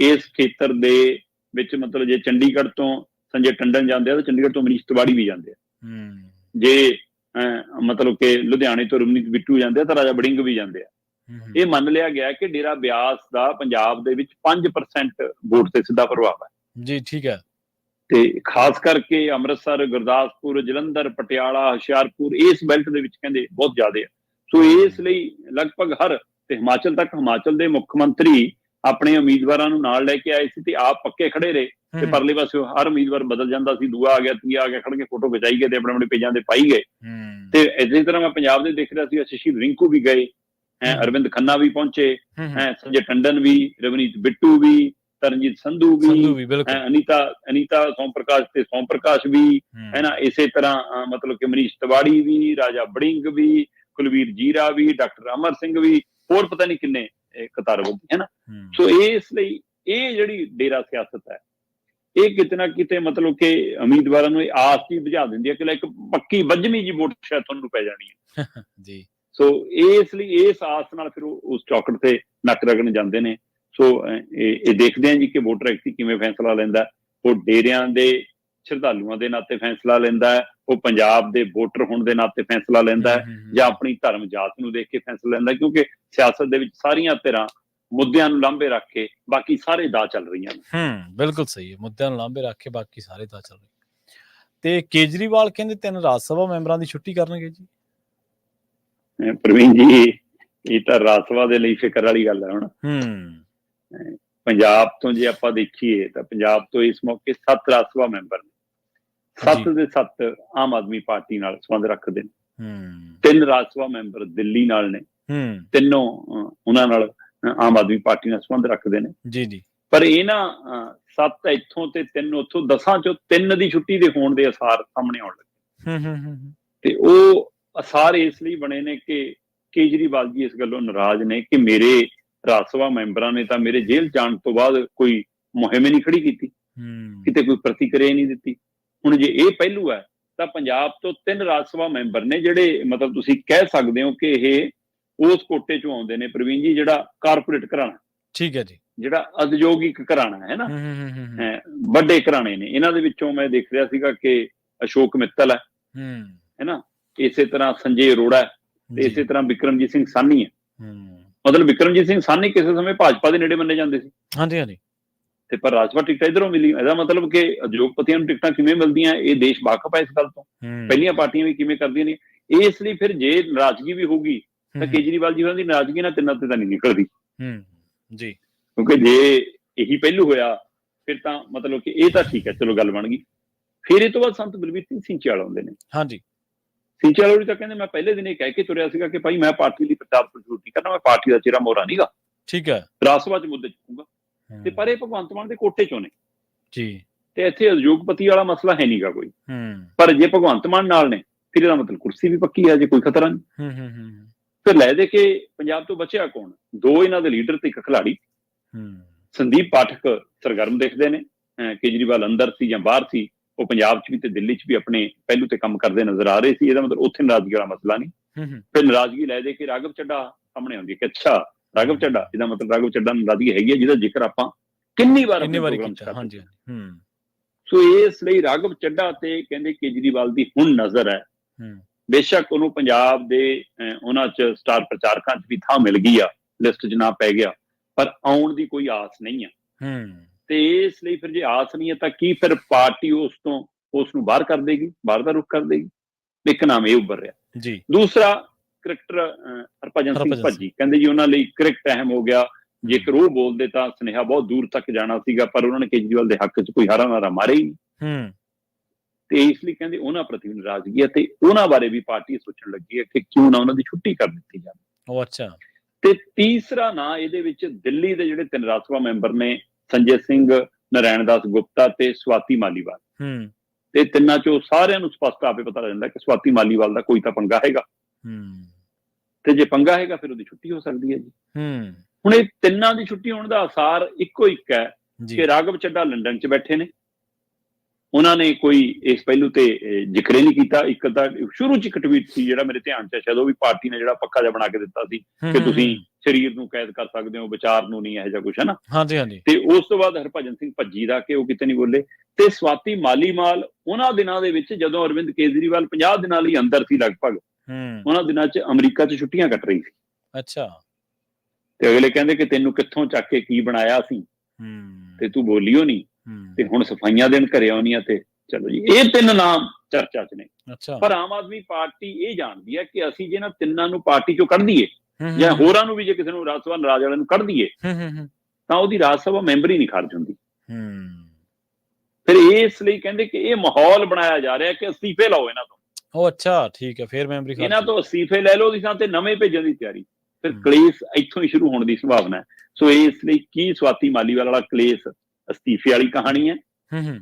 ਇਸ ਖੇਤਰ ਦੇ ਵਿੱਚ ਮਤਲਬ ਜੇ ਚੰਡੀਗੜ੍ਹ ਤੋਂ ਸੰਜੇ ਟੰਡਨ ਜਾਂਦੇ ਆ ਤਾਂ ਚੰਡੀਗੜ੍ਹ ਤੋਂ ਮਨੀਸ਼ ਤਿਵਾੜੀ ਵੀ ਜਾਂਦੇ ਆ। ਹੂੰ। ਜੇ ਮਤਲਬ ਕਿ ਲੁਧਿਆਣੇ ਤੋਂ ਰਮਨੀਤ ਬਿੱਟੂ ਜਾਂਦੇ ਆ ਤਾਂ ਰਾਜਾ ਬੜਿੰਗ ਵੀ ਜਾਂਦੇ ਆ। ਇਹ ਮੰਨ ਲਿਆ ਗਿਆ ਕਿ ਡੇਰਾ ਬਿਆਸ ਦਾ ਪੰਜਾਬ ਦੇ ਵਿੱਚ 5% ਵੋਟ ਤੇ ਸਿੱਧਾ ਪ੍ਰਭਾਵ ਹੈ। ਜੀ ਠੀਕ ਹੈ। ਤੇ ਖਾਸ ਕਰਕੇ ਅੰਮ੍ਰਿਤਸਰ ਗੁਰਦਾਸਪੁਰ ਜਲੰਧਰ ਪਟਿਆਲਾ ਹੁਸ਼ਿਆਰਪੁਰ ਇਸ ਬੈਲਟ ਦੇ ਵਿੱਚ ਕਹਿੰਦੇ ਬਹੁਤ ਜ਼ਿਆਦਾ ਹੈ ਸੋ ਇਸ ਲਈ ਲਗਭਗ ਹਰ ਤੇ ਹਿਮਾਚਲ ਤੱਕ ਹਿਮਾਚਲ ਦੇ ਮੁੱਖ ਮੰਤਰੀ ਆਪਣੇ ਉਮੀਦਵਾਰਾਂ ਨੂੰ ਨਾਲ ਲੈ ਕੇ ਆਏ ਸੀ ਤੇ ਆਪ ਪੱਕੇ ਖੜੇ ਰਹੇ ਤੇ ਪਰਲੇ ਪਾਸੇ ਹਰ ਉਮੀਦਵਾਰ ਬਦਲ ਜਾਂਦਾ ਸੀ ਦੂਆ ਆ ਗਿਆ ਤੀਆ ਆ ਗਿਆ ਖੜ ਕੇ ਫੋਟੋ ਖਿਚਾਈ ਗਏ ਤੇ ਆਪਣੇ ਆਪਣੇ ਪੇਜਾਂ ਤੇ ਪਾਈ ਗਏ। ਤੇ ਇਸੇ ਤਰ੍ਹਾਂ ਮੈਂ ਪੰਜਾਬ ਦੇ ਦੇਖ ਰਿਹਾ ਸੀ ਸ਼ਸ਼ੀ ਰਿੰਕੂ ਵੀ ਗਏ ਹੈ। ਅਰਵਿੰਦ ਖੰਨਾ ਵੀ ਪਹੁੰਚੇ ਹੂੰ, ਸੰਜੇ ਟੰਡਨ ਵੀ ਰਵਨੀਤ ਬਿੱਟੂ ਵੀ ਤਰਨਜੀਤ ਸੰਧੂ ਵੀ ਅਨੀਤਾ ਅਨੀਤਾ ਸੋਮ ਪ੍ਰਕਾਸ਼ ਤੇ ਸੋਮ ਪ੍ਰਕਾਸ਼ ਵੀ ਹੂੰ, ਨਾ ਇਸੇ ਤਰ੍ਹਾਂ ਮਤਲਬ ਕਿ ਮਨੀਸ਼ ਤਿਵਾੜੀ ਵੀ ਰਾਜਾ ਬੜਿੰਗ ਵੀ ਕੁਲਵੀਰ ਜੀਰਾ ਵੀ ਡਾਕਟਰ ਅਮਰ ਸਿੰਘ ਵੀ ਹੋਰ ਪਤਾ ਨਹੀਂ ਕਿੰਨੇ ਕਤਾਰਬੰਦੀ ਹੈ ਨਾ। ਸੋ ਇਸ ਲਈ ਇਹ ਜਿਹੜੀ ਡੇਰਾ ਸਿਆਸਤ ਹੈ ਇਹ ਕਿਤੇ ਨਾ ਕਿਤੇ ਮਤਲਬ ਕਿ ਉਮੀਦਵਾਰਾਂ ਨੂੰ ਇਹ ਆਸ ਹੀ ਬੁਝਾ ਦਿੰਦੀ ਹੈ ਕਿ ਲੈ ਇੱਕ ਪੱਕੀ ਵੱਜਵੀਂ ਜੀ ਵੋਟ ਸ਼ਾਇਦ ਤੁਹਾਨੂੰ ਪੈ ਜਾਣੀ ਹੈ। ਜੀ। ਸੋ ਇਸ ਲਈ ਇਸ ਆਸ ਨਾਲ ਫਿਰ ਉਸ ਚੌਕਟ ਤੇ ਨੱਕ ਰਗਣ ਜਾਂਦੇ ਨੇ। ਸੋ ਇਹ ਇਹ ਦੇਖਦੇ ਹਾਂ ਜੀ ਕਿ ਵੋਟਰ ਐਕਟੀ ਕਿਵੇਂ ਫੈਸਲਾ ਲੈਂਦਾ। ਉਹ ਡੇਰਿਆਂ ਦੇ ਸ਼ਰਧਾਲੂਆਂ ਦੇ ਨਾਤੇ ਫੈਸਲਾ ਲੈਂਦਾ ਹੈ ਉਹ ਪੰਜਾਬ ਦੇ ਵੋਟਰ ਹੋਣ ਦੇ ਨਾਤੇ ਫੈਸਲਾ ਲੈਂਦਾ ਹੈ ਜਾਂ ਆਪਣੀ ਧਰਮ ਜਾਤ ਨੂੰ ਦੇਖ ਕੇ ਫੈਸਲਾ ਲੈਂਦਾ ਕਿਉਂਕਿ ਸਿਆਸਤ ਦੇ ਵਿੱਚ ਸਾਰੀਆਂ ਧਿਰਾਂ ਮੁੱਦਿਆਂ ਨੂੰ ਲਾਂਭੇ ਰੱਖ ਕੇ ਬਾਕੀ ਸਾਰੇ ਦਾ ਚੱਲ ਰਹੀਆਂ ਨੇ। ਹੂੰ ਬਿਲਕੁਲ ਸਹੀ ਹੈ ਮੁੱਦਿਆਂ ਨੂੰ ਲਾਂਭੇ ਰੱਖ ਕੇ ਬਾਕੀ ਸਾਰੇ ਤਾਂ ਚੱਲ ਰਹੇ ਤੇ ਕੇਜਰੀਵਾਲ ਕਹਿੰਦੇ ਤਿੰਨ ਰਾਜ ਸਭਾ ਮੈਂਬਰਾਂ ਦੀ ਛੁੱਟੀ ਕਰਨਗੇ ਜੀ? ਪ੍ਰਵੀਨ ਜੀ ਇਹ ਤਾਂ ਰਾਜ ਸਭਾ ਦੇ ਲਈ ਫਿਕਰ ਵਾਲੀ ਗੱਲ ਹੈ ਹੁਣ। ਹੂੰ। ਪੰਜਾਬ ਤੋਂ ਜੇ ਆਪਾਂ ਦੇਖੀਏ ਤਾਂ ਪੰਜਾਬ ਤੋਂ ਇਸ ਮੌਕੇ 7 ਰਾਜ ਸਭਾ ਮੈਂਬਰ ਨੇ। 7 ਜੀ। ਦੇ 7 ਆਮ ਆਦਮੀ ਪਾਰਟੀ ਨਾਲ ਸੰਬੰਧ ਰੱਖਦੇ ਨੇ। ਹੂੰ। ਤਿੰਨ ਰਾਜ ਸਭਾ ਮੈਂਬਰ ਦਿੱਲੀ ਨਾਲ ਨੇ। ਹੂੰ। ਤਿੰਨੋਂ ਉਹਨਾਂ ਨਾਲ ਆਮ ਆਦਮੀ ਪਾਰਟੀ ਨਾਲ ਸੰਬੰਧ ਰੱਖਦੇ ਨੇ। ਜੀ ਜੀ। ਪਰ ਇਹਨਾਂ ਅਹ, ਸੱਤ ਇੱਥੋਂ ਤੇ ਤਿੰਨ ਉੱਥੋਂ ਦਸਾਂ ਚੋਂ ਤਿੰਨ ਦੀ ਛੁੱਟੀ ਦੇ ਹੋਣ ਦੇ ਅਸਾਰ ਸਾਹਮਣੇ ਆਉਣ ਲੱਗੇ। ਹੂੰ ਹੂੰ, ਤੇ ਉਹ ਅਸਾਰ ਇਸ ਲਈ ਬਣੇ ਨੇ ਕਿ ਕੇਜਰੀਵਾਲ ਜੀ ਇਸ ਗੱਲੋਂ ਨਾਰਾਜ਼ ਨੇ ਕਿ ਮੇਰੇ ਰਾਜ ਸਭਾ ਮੈਂਬਰਾਂ ਨੇ ਤਾਂ ਮੇਰੇ ਜੇਲ੍ਹ ਜਾਣ ਤੋਂ ਬਾਅਦ ਕੋਈ ਮੁਹਿੰਮ ਨਹੀਂ ਖੜੀ ਕੀਤੀ। ਕਿਤੇ ਕੋਈ ਪ੍ਰਤੀਕਿਰਿਆ ਨਹੀਂ ਦਿੱਤੀ। ਹੁਣ ਜੇ ਇਹ ਪਹਿਲੂ ਹੈ ਤਾਂ ਪੰਜਾਬ ਤੋਂ ਤਿੰਨ ਰਾਜ ਸਭਾ ਮੈਂਬਰ ਨੇ ਜਿਹੜੇ ਮਤਲਬ ਤੁਸੀਂ ਕਹਿ ਸਕਦੇ ਹੋ ਕਿ ਇਹ ਉਸ ਕੋਟੇ ਚੋਂ ਆਉਂਦੇ ਨੇ। ਪ੍ਰਵੀਨ ਜੀ ਜਿਹੜਾ ਕਾਰਪੋਰੇਟ ਘਰਾਣਾ। ਠੀਕ ਹੈ ਜੀ। ਜਿਹੜਾ ਉਦਯੋਗਿਕ ਘਰਾਣਾ ਹੈ ਨਾ। ਵੱਡੇ ਘਰਾਣੇ ਨੇ। ਇਹਨਾਂ ਦੇ ਵਿੱਚੋਂ ਮੈਂ ਦੇਖ ਰਿਹਾ ਸੀਗਾ ਕਿ ਅਸ਼ੋਕ ਮਿੱਤਲ ਹੈ। ਹੂੰ। ਨਾ? ਇਸੇ ਤਰ੍ਹਾਂ ਸੰਜੇ ਅਰੋੜਾ ਤੇ ਇਸੇ ਤਰ੍ਹਾਂ ਵਿਕਰਮਜੀਤ ਸਿੰਘ ਸਾਨੀ ਹੂੰ। ਮਤਲਬ ਵਿਕਰਮਜੀਤ ਸਿੰਘ ਸਾਨੀ ਕਿਸੇ ਸਮੇਂ ਭਾਜਪਾ ਦੇ ਨੇੜੇ ਮੰਨੇ ਜਾਂਦੇ ਸੀ। ਹਾਂਜੀ ਹਾਂਜੀ। ਤੇ ਪਰ ਰਾਜਪਾ ਟਿਕਟਾਂ ਇਧਰੋਂ ਮਿਲੀ ਇਹਦਾ ਮਤਲਬ ਕਿ ਉਦਯੋਗਪਤੀਆਂ ਨੂੰ ਟਿਕਟਾਂ ਕਿਵੇਂ ਮਿਲਦੀਆਂ ਇਹ ਦੇਸ਼ ਵਾਕਫ ਹੈ ਇਸ ਗੱਲ ਤੋਂ। ਪਹਿਲੀਆਂ ਪਾਰਟੀਆਂ ਵੀ ਕਿਵੇਂ ਕਰਦੀਆਂ ਨੇ। ਇਸ ਲਈ ਫਿਰ ਜੇ ਨਾਰਾਜ਼ਗੀ ਵੀ ਹੋਊਗੀ ਤਾਂ ਕੇਜਰੀਵਾਲ ਜੀ ਹੋਰਾਂ ਦੀ ਨਾਰਾਜ਼ਗੀ ਨਾਲ ਤਿੰਨਾਂ ਤੇ ਤਾਂ ਨਹੀਂ ਨਿਕਲਦੀ। ਹੂੰ ਜੀ। ਕਿਉਂਕਿ ਜੇ ਇਹੀ ਪਹਿਲੂ ਹੋਇਆ ਫਿਰ ਤਾਂ ਮਤਲਬ ਕਿ ਇਹ ਤਾਂ ਠੀਕ ਹੈ ਚਲੋ ਗੱਲ ਬਣ ਗਈ। ਫਿਰ ਇਹ ਤੋਂ ਬਾਅਦ ਸੰਤ ਬਲਵੀਰ ਸਿੰਘ ਸਿੰਚਾਲ ਆਉਂਦੇ ਨੇ। ਹਾਂਜੀ। ਸਿੰਚਾਲ ਹੋਰੀ ਤਾਂ ਕਹਿੰਦੇ ਮੈਂ ਪਹਿਲੇ ਦਿਨ ਇਹ ਕਹਿ ਕੇ ਤੁਰਿਆ ਸੀਗਾ ਕਿ ਭਾਈ ਮੈਂ ਪਾਰਟੀ ਲਈ ਪ੍ਰਚਾਰ ਪ੍ਰਚੂਰ ਨਹੀਂ ਕਰਨਾ ਮੈਂ ਪਾਰਟੀ ਦਾ ਚਿਹਰਾ ਮੋਰਾ ਨਹੀਂਗਾ। ਠੀਕ ਹੈ। 'ਚ ਮੁੱਦੇ ਚੁੱਕੂਗਾ ਤੇ ਪਰ ਇਹ ਭਗਵੰਤ ਮਾਨ ਦੇ ਕੋਟੇ 'ਚੋਂ ਨੇ। ਜੀ। ਤੇ ਇੱਥੇ ਉਦਯੋਗਪਤੀ ਵਾਲਾ ਮਸਲਾ ਹੈ ਨਹੀਂਗਾ ਕੋਈ। ਹੂੰ। ਪਰ ਜੇ ਭਗਵੰਤ ਮਾਨ ਨਾਲ ਨੇ ਫਿਰ ਇਹਦਾ ਮਤਲਬ ਕੁਰਸੀ ਵੀ ਪੱਕੀ ਹੈ ਜੇ ਕੋਈ ਖਤਰਾ ਨਹੀਂ। ਹੂੰ ਹੂੰ ਹੂੰ ਫਿਰ ਲੈ ਦੇ ਕੇ ਪੰਜਾਬ ਤੋਂ ਬਚਿਆ ਕੌਣ? ਦੋ ਇਹਨਾਂ ਦੇ ਲੀਡਰ ਤੇ ਇੱਕ ਖਿਲਾੜੀ ਹੂੰ। ਸੰਦੀਪ ਪਾਠਕ ਸਰਗਰਮ ਦੇਖਦੇ ਨੇ ਕੇਜਰੀਵਾਲ ਅੰਦਰ ਸੀ ਜਾਂ ਬਾਹਰ ਸੀ। ਉਹ ਪੰਜਾਬ 'ਚ ਵੀ ਤੇ ਦਿੱਲੀ 'ਚ ਵੀ ਆਪਣੇ ਪਹਿਲੂ ਤੇ ਕੰਮ ਕਰਦੇ ਨਜ਼ਰ ਆ ਰਹੇ ਸੀ ਇਹਦਾ ਮਤਲਬ ਉੱਥੇ ਨਾਰਾਜ਼ਗੀ ਵਾਲਾ ਮਸਲਾ ਨਹੀਂ। ਫਿਰ ਨਾਰਾਜ਼ਗੀ ਲੈ ਦੇ ਕੇ ਰਾਘਵ ਚੱਡਾ ਸਾਹਮਣੇ ਆਉਂਦੀ ਹੈ ਕਿ ਅੱਛਾ ਰਾਘਵ ਚੱਡਾ ਇਹਦਾ ਮਤਲਬ ਰਾਘਵ ਚੱਡਾ ਨੂੰ ਨਾਰਾਜ਼ਗੀ ਹੈਗੀ ਹੈ ਜਿਹਦਾ ਜ਼ਿਕਰ ਆਪਾਂ ਕਿੰਨੀ ਵਾਰ ਕਿੰਨੇ ਵਾਰੀ ਕੀਤਾ ਹਾਂਜੀ ਹੂੰ। ਸੋ। ਇਸ ਲਈ ਰਾਘਵ ਚੱਡਾ ਤੇ ਕਹਿੰਦੇ ਕੇਜਰੀਵਾਲ ਦੀ ਹੁਣ ਨਜ਼ਰ ਹੈ। ਹੂੰ। ਬੇਸ਼ੱਕ ਉਹਨੂੰ ਪੰਜਾਬ ਦੇ ਉਹਨਾਂ 'ਚ ਸਟਾਰ ਪ੍ਰਚਾਰਕਾਂ 'ਚ ਵੀ ਥਾਂ ਮਿਲ ਗਈ ਆ ਲਿਸਟ 'ਚ ਨਾ ਪੈ ਗਿਆ ਪਰ ਆਉਣ ਦੀ ਕੋਈ ਆਸ ਨਹੀਂ ਆ। ਹੂੰ। ਤੇ ਇਸ ਲਈ ਫਿਰ ਜੇ ਆਸ ਨਹੀਂ ਹੈ ਤਾਂ ਕੀ ਫਿਰ ਪਾਰਟੀ ਉਸ ਤੋਂ ਉਸ ਨੂੰ ਬਾਹਰ ਕਰ ਦੇਗੀ ਬਾਹਰ ਦਾ ਰੁਖ ਕਰ ਦੇਗੀ? ਇੱਕ ਨਾਮ ਇਹ ਉੱਭਰ ਰਿਹਾ। ਜੀ। ਦੂਸਰਾ ਕ੍ਰਿਕਟਰ ਹਰਭਜਨ ਸਿੰਘ। ਭੱਜੀ। ਕਹਿੰਦੇ ਜੀ ਉਹਨਾਂ ਲਈ ਕ੍ਰਿਕਟ ਅਹਿਮ ਹੋ ਗਿਆ। ਜੇਕਰ ਉਹ ਬੋਲਦੇ ਤਾਂ ਸੁਨੇਹਾ ਬਹੁਤ ਦੂਰ ਤੱਕ ਜਾਣਾ ਸੀਗਾ ਪਰ ਉਹਨਾਂ ਨੇ ਕੇਜਰੀਵਾਲ ਦੇ ਹੱਕ 'ਚ ਕੋਈ ਹਾਰਾ ਨਾਰਾ ਮਾਰੇ ਹੀ ਨਹੀਂ। ਹੂੰ। ਤੇ ਇਸ ਲਈ ਕਹਿੰਦੇ ਉਹਨਾਂ ਪ੍ਰਤੀ ਨਾਰਾਜ਼ਗੀ ਹੈ ਤੇ ਉਹਨਾਂ ਬਾਰੇ ਵੀ ਪਾਰਟੀ ਸੋਚਣ ਲੱਗੀ ਹੈ ਕਿ ਕਿਉਂ ਨਾ ਉਹਨਾਂ ਦੀ ਛੁੱਟੀ ਕਰ ਦਿੱਤੀ ਜਾਵੇ। ਉਹ ਅੱਛਾ। ਤੇ ਤੀਸਰਾ ਨਾਂ ਇਹਦੇ ਵਿੱਚ ਦਿੱਲੀ ਦੇ ਜਿਹੜੇ ਤਿੰਨ ਰਾਜ ਸਭਾ ਮੈਂਬਰ ਨੇ ਸੰਜੇ ਸਿੰਘ ਨਰੈਣ ਦਾਸ ਗੁਪਤਾ ਤੇ ਸਵਾਤੀ ਮਾਲੀਵਾਲ। ਹੂੰ। ਤੇ ਤਿੰਨਾਂ ਚੋਂ ਸਾਰਿਆਂ ਨੂੰ ਸਪਸ਼ਟ ਆਪੇ ਪਤਾ ਲੱਗ ਜਾਂਦਾ ਕਿ ਸਵਾਤੀ ਮਾਲੀਵਾਲ ਦਾ ਕੋਈ ਤਾਂ ਪੰਗਾ ਹੈਗਾ। ਹੂੰ। ਤੇ ਜੇ ਪੰਗਾ ਹੈਗਾ ਫਿਰ ਉਹਦੀ ਛੁੱਟੀ ਹੋ ਸਕਦੀ ਹੈ ਜੀ। ਹੂੰ। ਹੁਣ ਇਹ ਤਿੰਨਾਂ ਦੀ ਛੁੱਟੀ ਹੋਣ ਦਾ ਆਸਾਰ ਇੱਕੋ ਇੱਕ ਹੈ ਕਿ ਰਾਘਵ ਚੱਡਾ ਲੰਡਨ 'ਚ ਬੈਠੇ ਨੇ। ਉਹਨਾਂ ਨੇ ਕੋਈ ਇਸ ਪਹਿਲੂ ਤੇ ਜ਼ਿਕਰ ਨਹੀਂ ਕੀਤਾ। ਇੱਕ ਤਾਂ ਸ਼ੁਰੂ 'ਚ ਇੱਕ ਟਵੀਟ ਸੀ ਜਿਹੜਾ ਮੇਰੇ ਧਿਆਨ 'ਚ ਸ਼ਾਇਦ ਉਹ ਵੀ ਪਾਰਟੀ ਨੇ ਜਿਹੜਾ ਪੱਕਾ ਜਿਹਾ ਬਣਾ ਕੇ ਦਿੱਤਾ ਸੀ ਕਿ ਤੁਸੀਂ। ਸਰੀਰ ਨੂੰ ਕੈਦ ਕਰ ਸਕਦੇ ਹੋ ਵਿਚਾਰ ਨੂੰ ਨਹੀਂ ਇਹੋ ਜਿਹਾ ਕੁਝ ਹੈ ਨਾ ਹਾਂਜੀ ਹਾਂਜੀ। ਤੇ ਉਸ ਤੋਂ ਬਾਅਦ ਹਰਭਜਨ ਸਿੰਘ ਭੱਜੀ ਦਾ ਕਿ ਉਹ ਕਿਤੇ ਨਹੀਂ ਬੋਲੇ। ਤੇ ਸਵਾਤੀ ਮਾਲੀਮਾਲ ਉਹਨਾਂ ਦਿਨਾਂ ਦੇ ਵਿੱਚ ਜਦੋਂ ਅਰਵਿੰਦ ਕੇਜਰੀਵਾਲ 50 ਦਿਨਾਂ ਲਈ ਅੰਦਰ ਸੀ ਲਗਭਗ ਹੂੰ। ਉਹਨਾਂ ਦਿਨਾਂ 'ਚ ਅਮਰੀਕਾ 'ਚ ਛੁੱਟੀਆਂ ਕੱਟ ਰਹੀ ਸੀ। ਅੱਛਾ। ਤੇ ਅਗਲੇ ਕਹਿੰਦੇ ਕਿ ਤੈਨੂੰ ਕਿੱਥੋਂ ਚੱਕ ਕੇ ਕੀ ਬਣਾਇਆ ਸੀ? ਹੂੰ। ਤੇ ਤੂੰ ਬੋਲਿਓ ਨਹੀਂ ਤੇ ਹੁਣ ਸਫਾਈਆਂ ਦੇਣ ਘਰੇ ਆਉਣੀਆਂ ਤੇ ਚਲੋ ਜੀ ਇਹ ਤਿੰਨ ਨਾਮ ਚਰਚਾ 'ਚ ਨੇ। ਅੱਛਾ। ਪਰ ਆਮ ਆਦਮੀ ਪਾਰਟੀ ਇਹ ਜਾਣਦੀ ਹੈ ਕਿ ਅਸੀਂ ਜੇ ਨਾ ਤਿੰਨਾਂ ਨੂੰ ਪਾਰਟੀ 'ਚੋਂ ਕੱਢ ਦਈਏ ਜਾਂ ਹੋਰਾਂ ਨੂੰ ਵੀ ਜੇ ਕਿਸੇ ਨੂੰ ਰਾਜ ਸਭਾ ਨਾਰਾਜ਼ ਵਾਲਿਆਂ ਨੂੰ ਕੱਢ ਦਈਏ ਹੂੰ ਹੂੰ ਹੂੰ, ਤਾਂ ਉਹਦੀ ਰਾਜ ਸਭਾ ਮੈਂਬਰ ਹੀ ਨਹੀਂ ਖਰਚ ਹੁੰਦੀ। ਹੂੰ। ਫਿਰ ਇਸ ਲਈ ਕਹਿੰਦੇ ਕਿ ਇਹ ਮਾਹੌਲ ਬਣਾਇਆ ਜਾ ਰਿਹਾ ਕਿ ਅਸਤੀਫੇ ਲਾਓ ਇਹਨਾਂ ਤੋਂ। ਉਹ ਅੱਛਾ ਠੀਕ ਹੈ ਫੇਰ ਮੈਮਰੀ ਖਾ ਇਹਨਾਂ ਤੋਂ ਅਸਤੀਫੇ ਲੈ ਲਓ ਦੀ ਥਾਂ ਤੇ ਨਵੇਂ ਭੇਜਣ ਦੀ ਤਿਆਰੀ। ਫਿਰ। ਕਲੇਸ਼ ਇੱਥੋਂ ਹੀ ਸ਼ੁਰੂ ਹੋਣ ਦੀ ਸੰਭਾਵਨਾ ਹੈ। ਸੋ ਇਸ ਲਈ ਕੀ ਸਵਾਤੀ ਮਾਲੀਵਾਲ ਵਾਲਾ ਕਲੇਸ਼ ਅਸਤੀਫੇ ਵਾਲੀ ਕਹਾਣੀ ਹੈ। ਹੂੰ ਹੂੰ।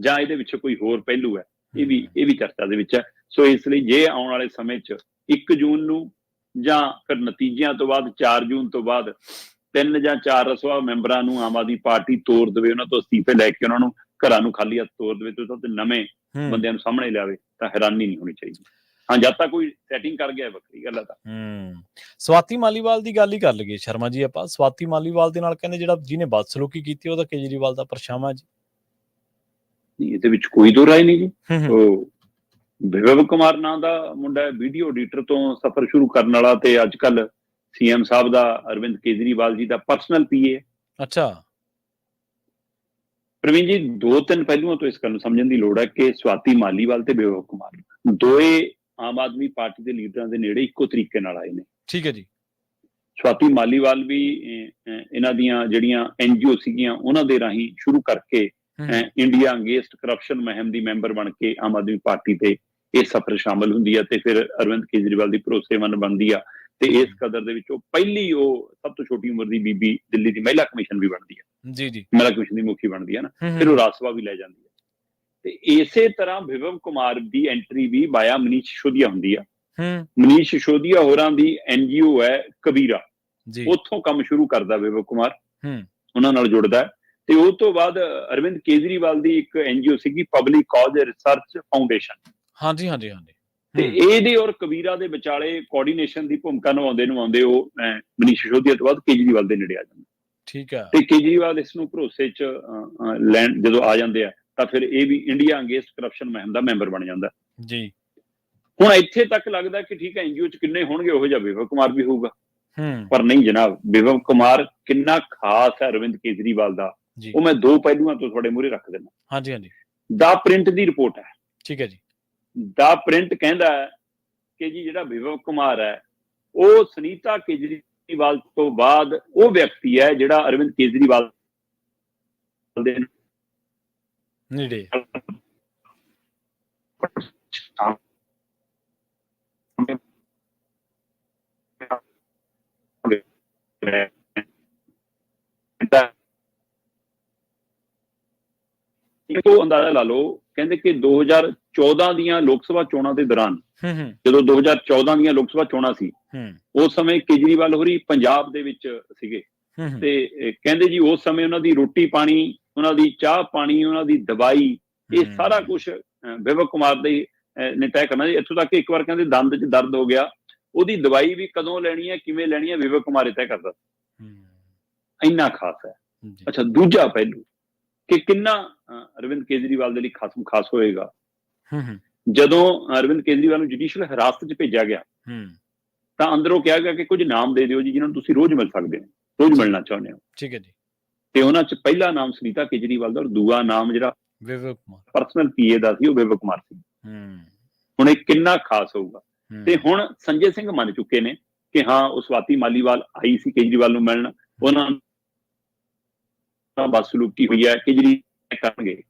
ਜਾਂ ਇਹਦੇ ਵਿੱਚ ਕੋਈ ਹੋਰ ਪਹਿਲੂ ਹੈ। ਇਹ ਵੀ ਇਹ ਵੀ ਚਰਚਾ ਦੇ ਵਿੱਚ ਹੈ। ਸੋ ਇਸ ਲਈ ਜੇ ਆਉਣ ਵਾਲੇ ਸਮੇਂ 'ਚ 1 ਜੂਨ ਨੂੰ ਜਾਂ ਫਿਰ ਨਤੀਜਿਆਂ ਤੋਂ ਬਾਅਦ 4 ਜੂਨ ਤੋਂ ਬਾਅਦ ਤਿੰਨ ਜਾਂ ਚਾਰ ਰਸਵਾ ਮੈਂਬਰਾਂ ਨੂੰ ਆਮ ਆਦਮੀ ਪਾਰਟੀ ਤੋੜ ਦੇਵੇ ਉਹਨਾਂ ਤੋਂ ਅਸਤੀਫੇ ਲੈ ਕੇ ਉਹਨਾਂ ਨੂੰ ਘਰਾਂ ਨੂੰ ਖਾਲੀ ਹੱਥ ਤੋੜ ਦੇਵੇ ਤੇ ਨਵੇਂ ਬੰਦਿਆਂ ਨੂੰ ਸਾਹਮਣੇ ਲਿਆਵੇ ਤਾਂ ਹੈਰਾਨੀ ਨਹੀਂ ਹੋਣੀ ਚਾਹੀਦੀ। ਹਾਂ ਜਦ ਤੱਕ ਕੋਈ ਸੈਟਿੰਗ ਕਰ ਗਿਆ ਵੱਖਰੀ ਗੱਲ ਹੈ ਤਾਂ। ਹੂੰ। ਸਵਾਤੀ ਮਾਲੀਵਾਲ ਦੀ ਗੱਲ ਹੀ ਕਰ ਲਈਏ ਸ਼ਰਮਾ ਜੀ ਆਪਾਂ। ਸਵਾਤੀ ਮਾਲੀਵਾਲ ਦੇ ਨਾਲ ਕਹਿੰਦੇ ਜਿਹੜਾ ਜਿਹਨੇ ਬਦਸਲੂਕੀ ਕੀਤੀ ਉਹਦਾ ਕੇਜਰੀਵਾਲ ਦਾ ਪਰਛਾਵਾਂ ਜੀ। ਨਹੀਂ, ਇਹਦੇ ਵਿੱਚ ਕੋਈ ਦੋ ਰਾਏ ਨਹੀਂ ਜੀ। ਉਹ ਵਿਵਵ ਕੁਮਾਰ ਨਾਂ ਦਾ ਮੁੰਡਾ ਹੈ ਵੀਡੀਓ ਐਡੀਟਰ ਤੋਂ ਸਫ਼ਰ ਸ਼ੁਰੂ ਕਰਨ ਵਾਲਾ ਤੇ ਅੱਜ ਕੱਲ ਸੀਐਮ ਸਾਹਿਬ ਦਾ ਅਰਵਿੰਦ ਕੇਜਰੀਵਾਲ ਜੀ ਦਾ ਪਰਸਨਲ ਪੀਏ ਅੱਛਾ। ਪ੍ਰਵੀਨ ਜੀ ਦੋ ਤਿੰਨ ਪਹਿਲੂਆਂ ਤੋਂ ਇਸ ਗੱਲ ਨੂੰ ਸਮਝਣ ਦੀ ਲੋੜ ਹੈ ਕਿ ਸਵਾਤੀ ਮਾਲੀਵਾਲ ਤੇ ਵਿਵਵ ਕੁਮਾਰ। ਦੋਏ ਆਮ ਆਦਮੀ ਪਾਰਟੀ ਦੇ ਲੀਡਰਾਂ ਦੇ ਨੇੜੇ ਇੱਕੋ ਤਰੀਕੇ ਨਾਲ ਆਏ ਨੇ। ਠੀਕ ਹੈ ਜੀ। ਸਵਾਤੀ ਮਾਲੀਵਾਲ ਵੀ ਇਹਨਾਂ ਦੀਆਂ ਜਿਹੜੀਆਂ ਐਨਜੀਓ ਸੀਗੀਆਂ ਉਹਨਾਂ ਦੇ ਰਾਹੀਂ ਸ਼ੁਰੂ ਕਰਕੇ ਇੰਡੀਆ ਅਗੇਂਸਟ ਕਰਪਸ਼ਨ ਮੁਹਿੰਮ ਦੀ ਮੈਂਬਰ ਬਣ ਕੇ ਆਮ ਆਦਮੀ ਪਾਰਟੀ ਤੇ ਇਹ ਸਫ਼ਰ ਸ਼ਾਮਲ ਹੁੰਦੀ ਹੈ ਤੇ ਫਿਰ ਅਰਵਿੰਦ ਕੇਜਰੀਵਾਲ ਦੀ ਭਰੋਸੇਮੰਦ ਬਣਦੀ ਆ ਤੇ ਇਸ ਕਦਰ ਦੇ ਵਿੱਚ ਉਹ ਪਹਿਲੀ ਉਹ ਸਭ ਤੋਂ ਛੋਟੀ ਉਮਰ ਦੀ ਬੀਬੀ ਦਿੱਲੀ ਦੀ ਮਹਿਲਾ ਕਮਿਸ਼ਨ ਵੀ ਬਣਦੀ ਹੈ ਜੀ ਜੀ। ਮਹਿਲਾ ਕਮਿਸ਼ਨ ਦੀ ਮੁਖੀ ਬਣਦੀ ਹੈ ਨਾ ਫਿਰ ਉਹ ਰਾਜ ਸਭਾ ਵੀ ਲੈ ਜਾਂਦੀ ਹੈ ਤੇ ਇਸੇ ਤਰ੍ਹਾਂ ਵਿਵਵ ਕੁਮਾਰ ਦੀ ਐਂਟਰੀ ਵੀ ਬਾਇਆ ਮਨੀਸ਼ ਸ਼ੋਦੀਆ ਹੁੰਦੀ ਆ। ਹੂੰ। ਮਨੀਸ਼ ਸ਼ੋਦੀਆ ਹੋਰਾਂ ਦੀ ਐਨਜੀਓ ਹੈ ਕਬੀਰਾ। ਜੀ। ਉੱਥੋਂ ਕੰਮ ਸ਼ੁਰੂ ਕਰਦਾ ਵਿਵਵ ਕੁਮਾਰ। ਹੂੰ। ਉਹਨਾਂ ਨਾਲ ਜੁੜਦਾ ਤੇ ਉਸ ਤੋਂ ਬਾਅਦ ਅਰਵਿੰਦ ਕੇਜਰੀਵਾਲ ਦੀ ਇੱਕ ਐਨਜੀਓ ਸੀਗੀ ਪਬਲਿਕ ਕਾਜ਼ ਰਿਸਰਚ ਫਾਊਂਡੇਸ਼ਨ ਹਾਂਜੀ ਹਾਂਜੀ ਹਾਂਜੀ। ਤੇ ਇਹਦੇ ਔਰ ਕਬੀਰਾ ਦੇ ਵਿਚਾਲੇ ਕੋਆਰਡੀਨੇਸ਼ਨ ਦੀ ਭੂਮਿਕਾ ਨਿਭਾਉਂਦੇ ਨਿਭਾਉਂਦੇ ਉਹ ਮਨੀਸ਼ ਸਿਸੋਦੀਆ ਤੋਂ ਬਾਅਦ ਕੇਜਰੀਵਾਲ ਦੇ ਨੇੜੇ ਆ ਜਾਂਦੇ। ਠੀਕ ਹੈ। ਤੇ ਕੇਜਰੀਵਾਲ ਇਸ ਨੂੰ ਭਰੋਸੇ 'ਚ ਲੈਣ ਜਦੋਂ ਆ ਜਾਂਦੇ ਆ ਤਾਂ ਫਿਰ ਇਹ ਵੀ ਇੰਡੀਆ ਅਗੇਂਸਟ ਕਰਪਸ਼ਨ ਮੁਹਿੰਮ ਦਾ ਮੈਂਬਰ ਬਣ ਜਾਂਦਾ। ਜੀ। ਹੁਣ ਇੱਥੇ ਤੱਕ ਲੱਗਦਾ ਕਿ ਠੀਕ ਹੈ ਐਨਜੀਓ 'ਚ ਕਿੰਨੇ ਹੋਣਗੇ ਉਹ ਜਿਹਾ ਵਿਵਵ ਕੁਮਾਰ ਵੀ ਹੋਊਗਾ। ਹੂੰ। ਪਰ ਨਹੀਂ ਜਨਾਬ ਵਿਵਵ ਕੁਮਾਰ ਕਿੰਨਾ ਖਾਸ ਹੈ ਅਰਵਿੰਦ ਕੇਜਰੀਵਾਲ ਦਾ। ਉਹ ਮੈਂ ਦੋ ਪਹਿਲੂਆਂ ਤੋਂ ਤੁਹਾਡੇ ਮੂਹਰੇ ਰੱਖ ਦਿੰਦਾ। ਹਾਂਜੀ ਹਾਂਜੀ। ਦਾ ਪ੍ਰਿੰਟ ਦੀ ਰਿਪੋਰਟ ਹੈ। ਠੀਕ ਹੈ ਜੀ। ਦਾ ਪ੍ਰਿੰਟ ਕਹਿੰਦਾ ਹੈ ਕਿ ਜੀ ਜਿਹੜਾ ਵਿਵਵ ਕੁਮਾਰ ਹੈ ਉਹ ਸੁਨੀਤਾ ਕੇਜਰੀਵਾਲ ਤੋਂ ਬਾਅਦ ਉਹ ਵਿਅਕਤੀ ਹੈ ਜਿਹੜਾ ਅਰਵਿੰਦ ਕੇਜਰੀਵਾਲ ਦੇ ਨੇੜੇ ਇਹ ਤੋਂ ਅੰਦਾਜ਼ਾ ਲਾ ਲਓ ਕਹਿੰਦੇ ਕਿ 2014 ਦੀਆਂ ਲੋਕ ਸਭਾ ਚੋਣਾਂ ਦੇ ਦੌਰਾਨ ਜਦੋਂ 2014 ਦੀਆਂ ਲੋਕ ਸਭਾ ਚੋਣਾਂ ਸੀ ਉਸ ਸਮੇਂ ਕੇਜਰੀਵਾਲ ਹੋਰੀ ਪੰਜਾਬ ਦੇ ਵਿੱਚ ਸੀਗੇ। ਤੇ ਕਹਿੰਦੇ ਜੀ ਉਸ ਸਮੇਂ ਉਹਨਾਂ ਦੀ ਰੋਟੀ ਪਾਣੀ ਉਹਨਾਂ ਦੀ ਚਾਹ ਪਾਣੀ ਉਹਨਾਂ ਦੀ ਦਵਾਈ ਇਹ ਸਾਰਾ ਕੁਝ ਵਿਵਕ ਕੁਮਾਰ ਦੇ ਨੇ ਤੈਅ ਕਰਨਾ ਜੀ। ਇੱਥੋਂ ਤੱਕ ਇੱਕ ਵਾਰ ਕਹਿੰਦੇ ਦੰਦ 'ਚ ਦਰਦ ਹੋ ਗਿਆ। ਉਹਦੀ ਦਵਾਈ ਵੀ ਕਦੋਂ ਲੈਣੀ ਹੈ ਕਿਵੇਂ ਲੈਣੀ ਹੈ ਵਿਵਕ ਕੁਮਾਰ ਤੈਅ ਕਰਦਾ। ਇੰਨਾ ਖਾਸ ਹੈ। ਅੱਛਾ ਦੂਜਾ ਪਹਿਲੂ ਕਿ ਕਿੰਨਾ ਅਰਵਿੰਦ ਕੇਜਰੀਵਾਲ ਦੇ ਲਈ ਖਾਸ ਖਾਸ ਹੋਏਗਾ। ਜਦੋਂ ਅਰਵਿੰਦ ਕੇਜਰੀਵਾਲ ਨੂੰ ਜੁਡੀਸ਼ੀਅਲ ਹਿਰਾਸਤ 'ਚ ਭੇਜਿਆ ਗਿਆ ਤਾਂ ਅੰਦਰੋਂ ਕਿਹਾ ਗਿਆ ਕਿ ਕੁਝ ਨਾਮ ਦੇ ਦਿਓ ਜੀ ਜਿਨ੍ਹਾਂ ਨੂੰ ਤੁਸੀਂ ਰੋਜ਼ ਮਿਲ ਸਕਦੇ ਹੋ ਰੋਜ਼ ਮਿਲਣਾ ਚਾਹੁੰਦੇ ਹੋ। ਠੀਕ ਹੈ ਜੀ। ਤੇ ਉਹਨਾਂ 'ਚ ਪਹਿਲਾ ਨਾਮ ਸੁਨੀਤਾ ਕੇਜਰੀਵਾਲ ਦਾ ਔਰ ਦੂਆ ਨਾਮ ਜਿਹੜਾ ਵਿਵੇਕ ਕੁਮਾਰ। ਪਰਸਨਲ ਪੀਏ ਦਾ ਸੀ ਉਹ ਵਿਵਕ ਕੁਮਾਰ ਸੀ। ਹੂੰ। ਹੁਣ ਇਹ ਕਿੰਨਾ ਖਾਸ ਹੋਊਗਾ। ਤੇ ਹੁਣ ਸੰਜੇ ਸਿੰਘ ਮੰਨ ਚੁੱਕੇ ਨੇ ਕਿ ਹਾਂ ਉਹ ਸਵਾਤੀ ਮਾਲੀਵਾਲ ਆਈ ਸੀ ਕੇਜਰੀਵਾਲ ਨੂੰ ਮਿਲਣ। ਉਹਨਾਂ ਨਾਲ ਬਦਸਲੂਕੀ ਹੋਈ ਹੈ ਕੇਜਰੀ ਕਰਨਗੇ।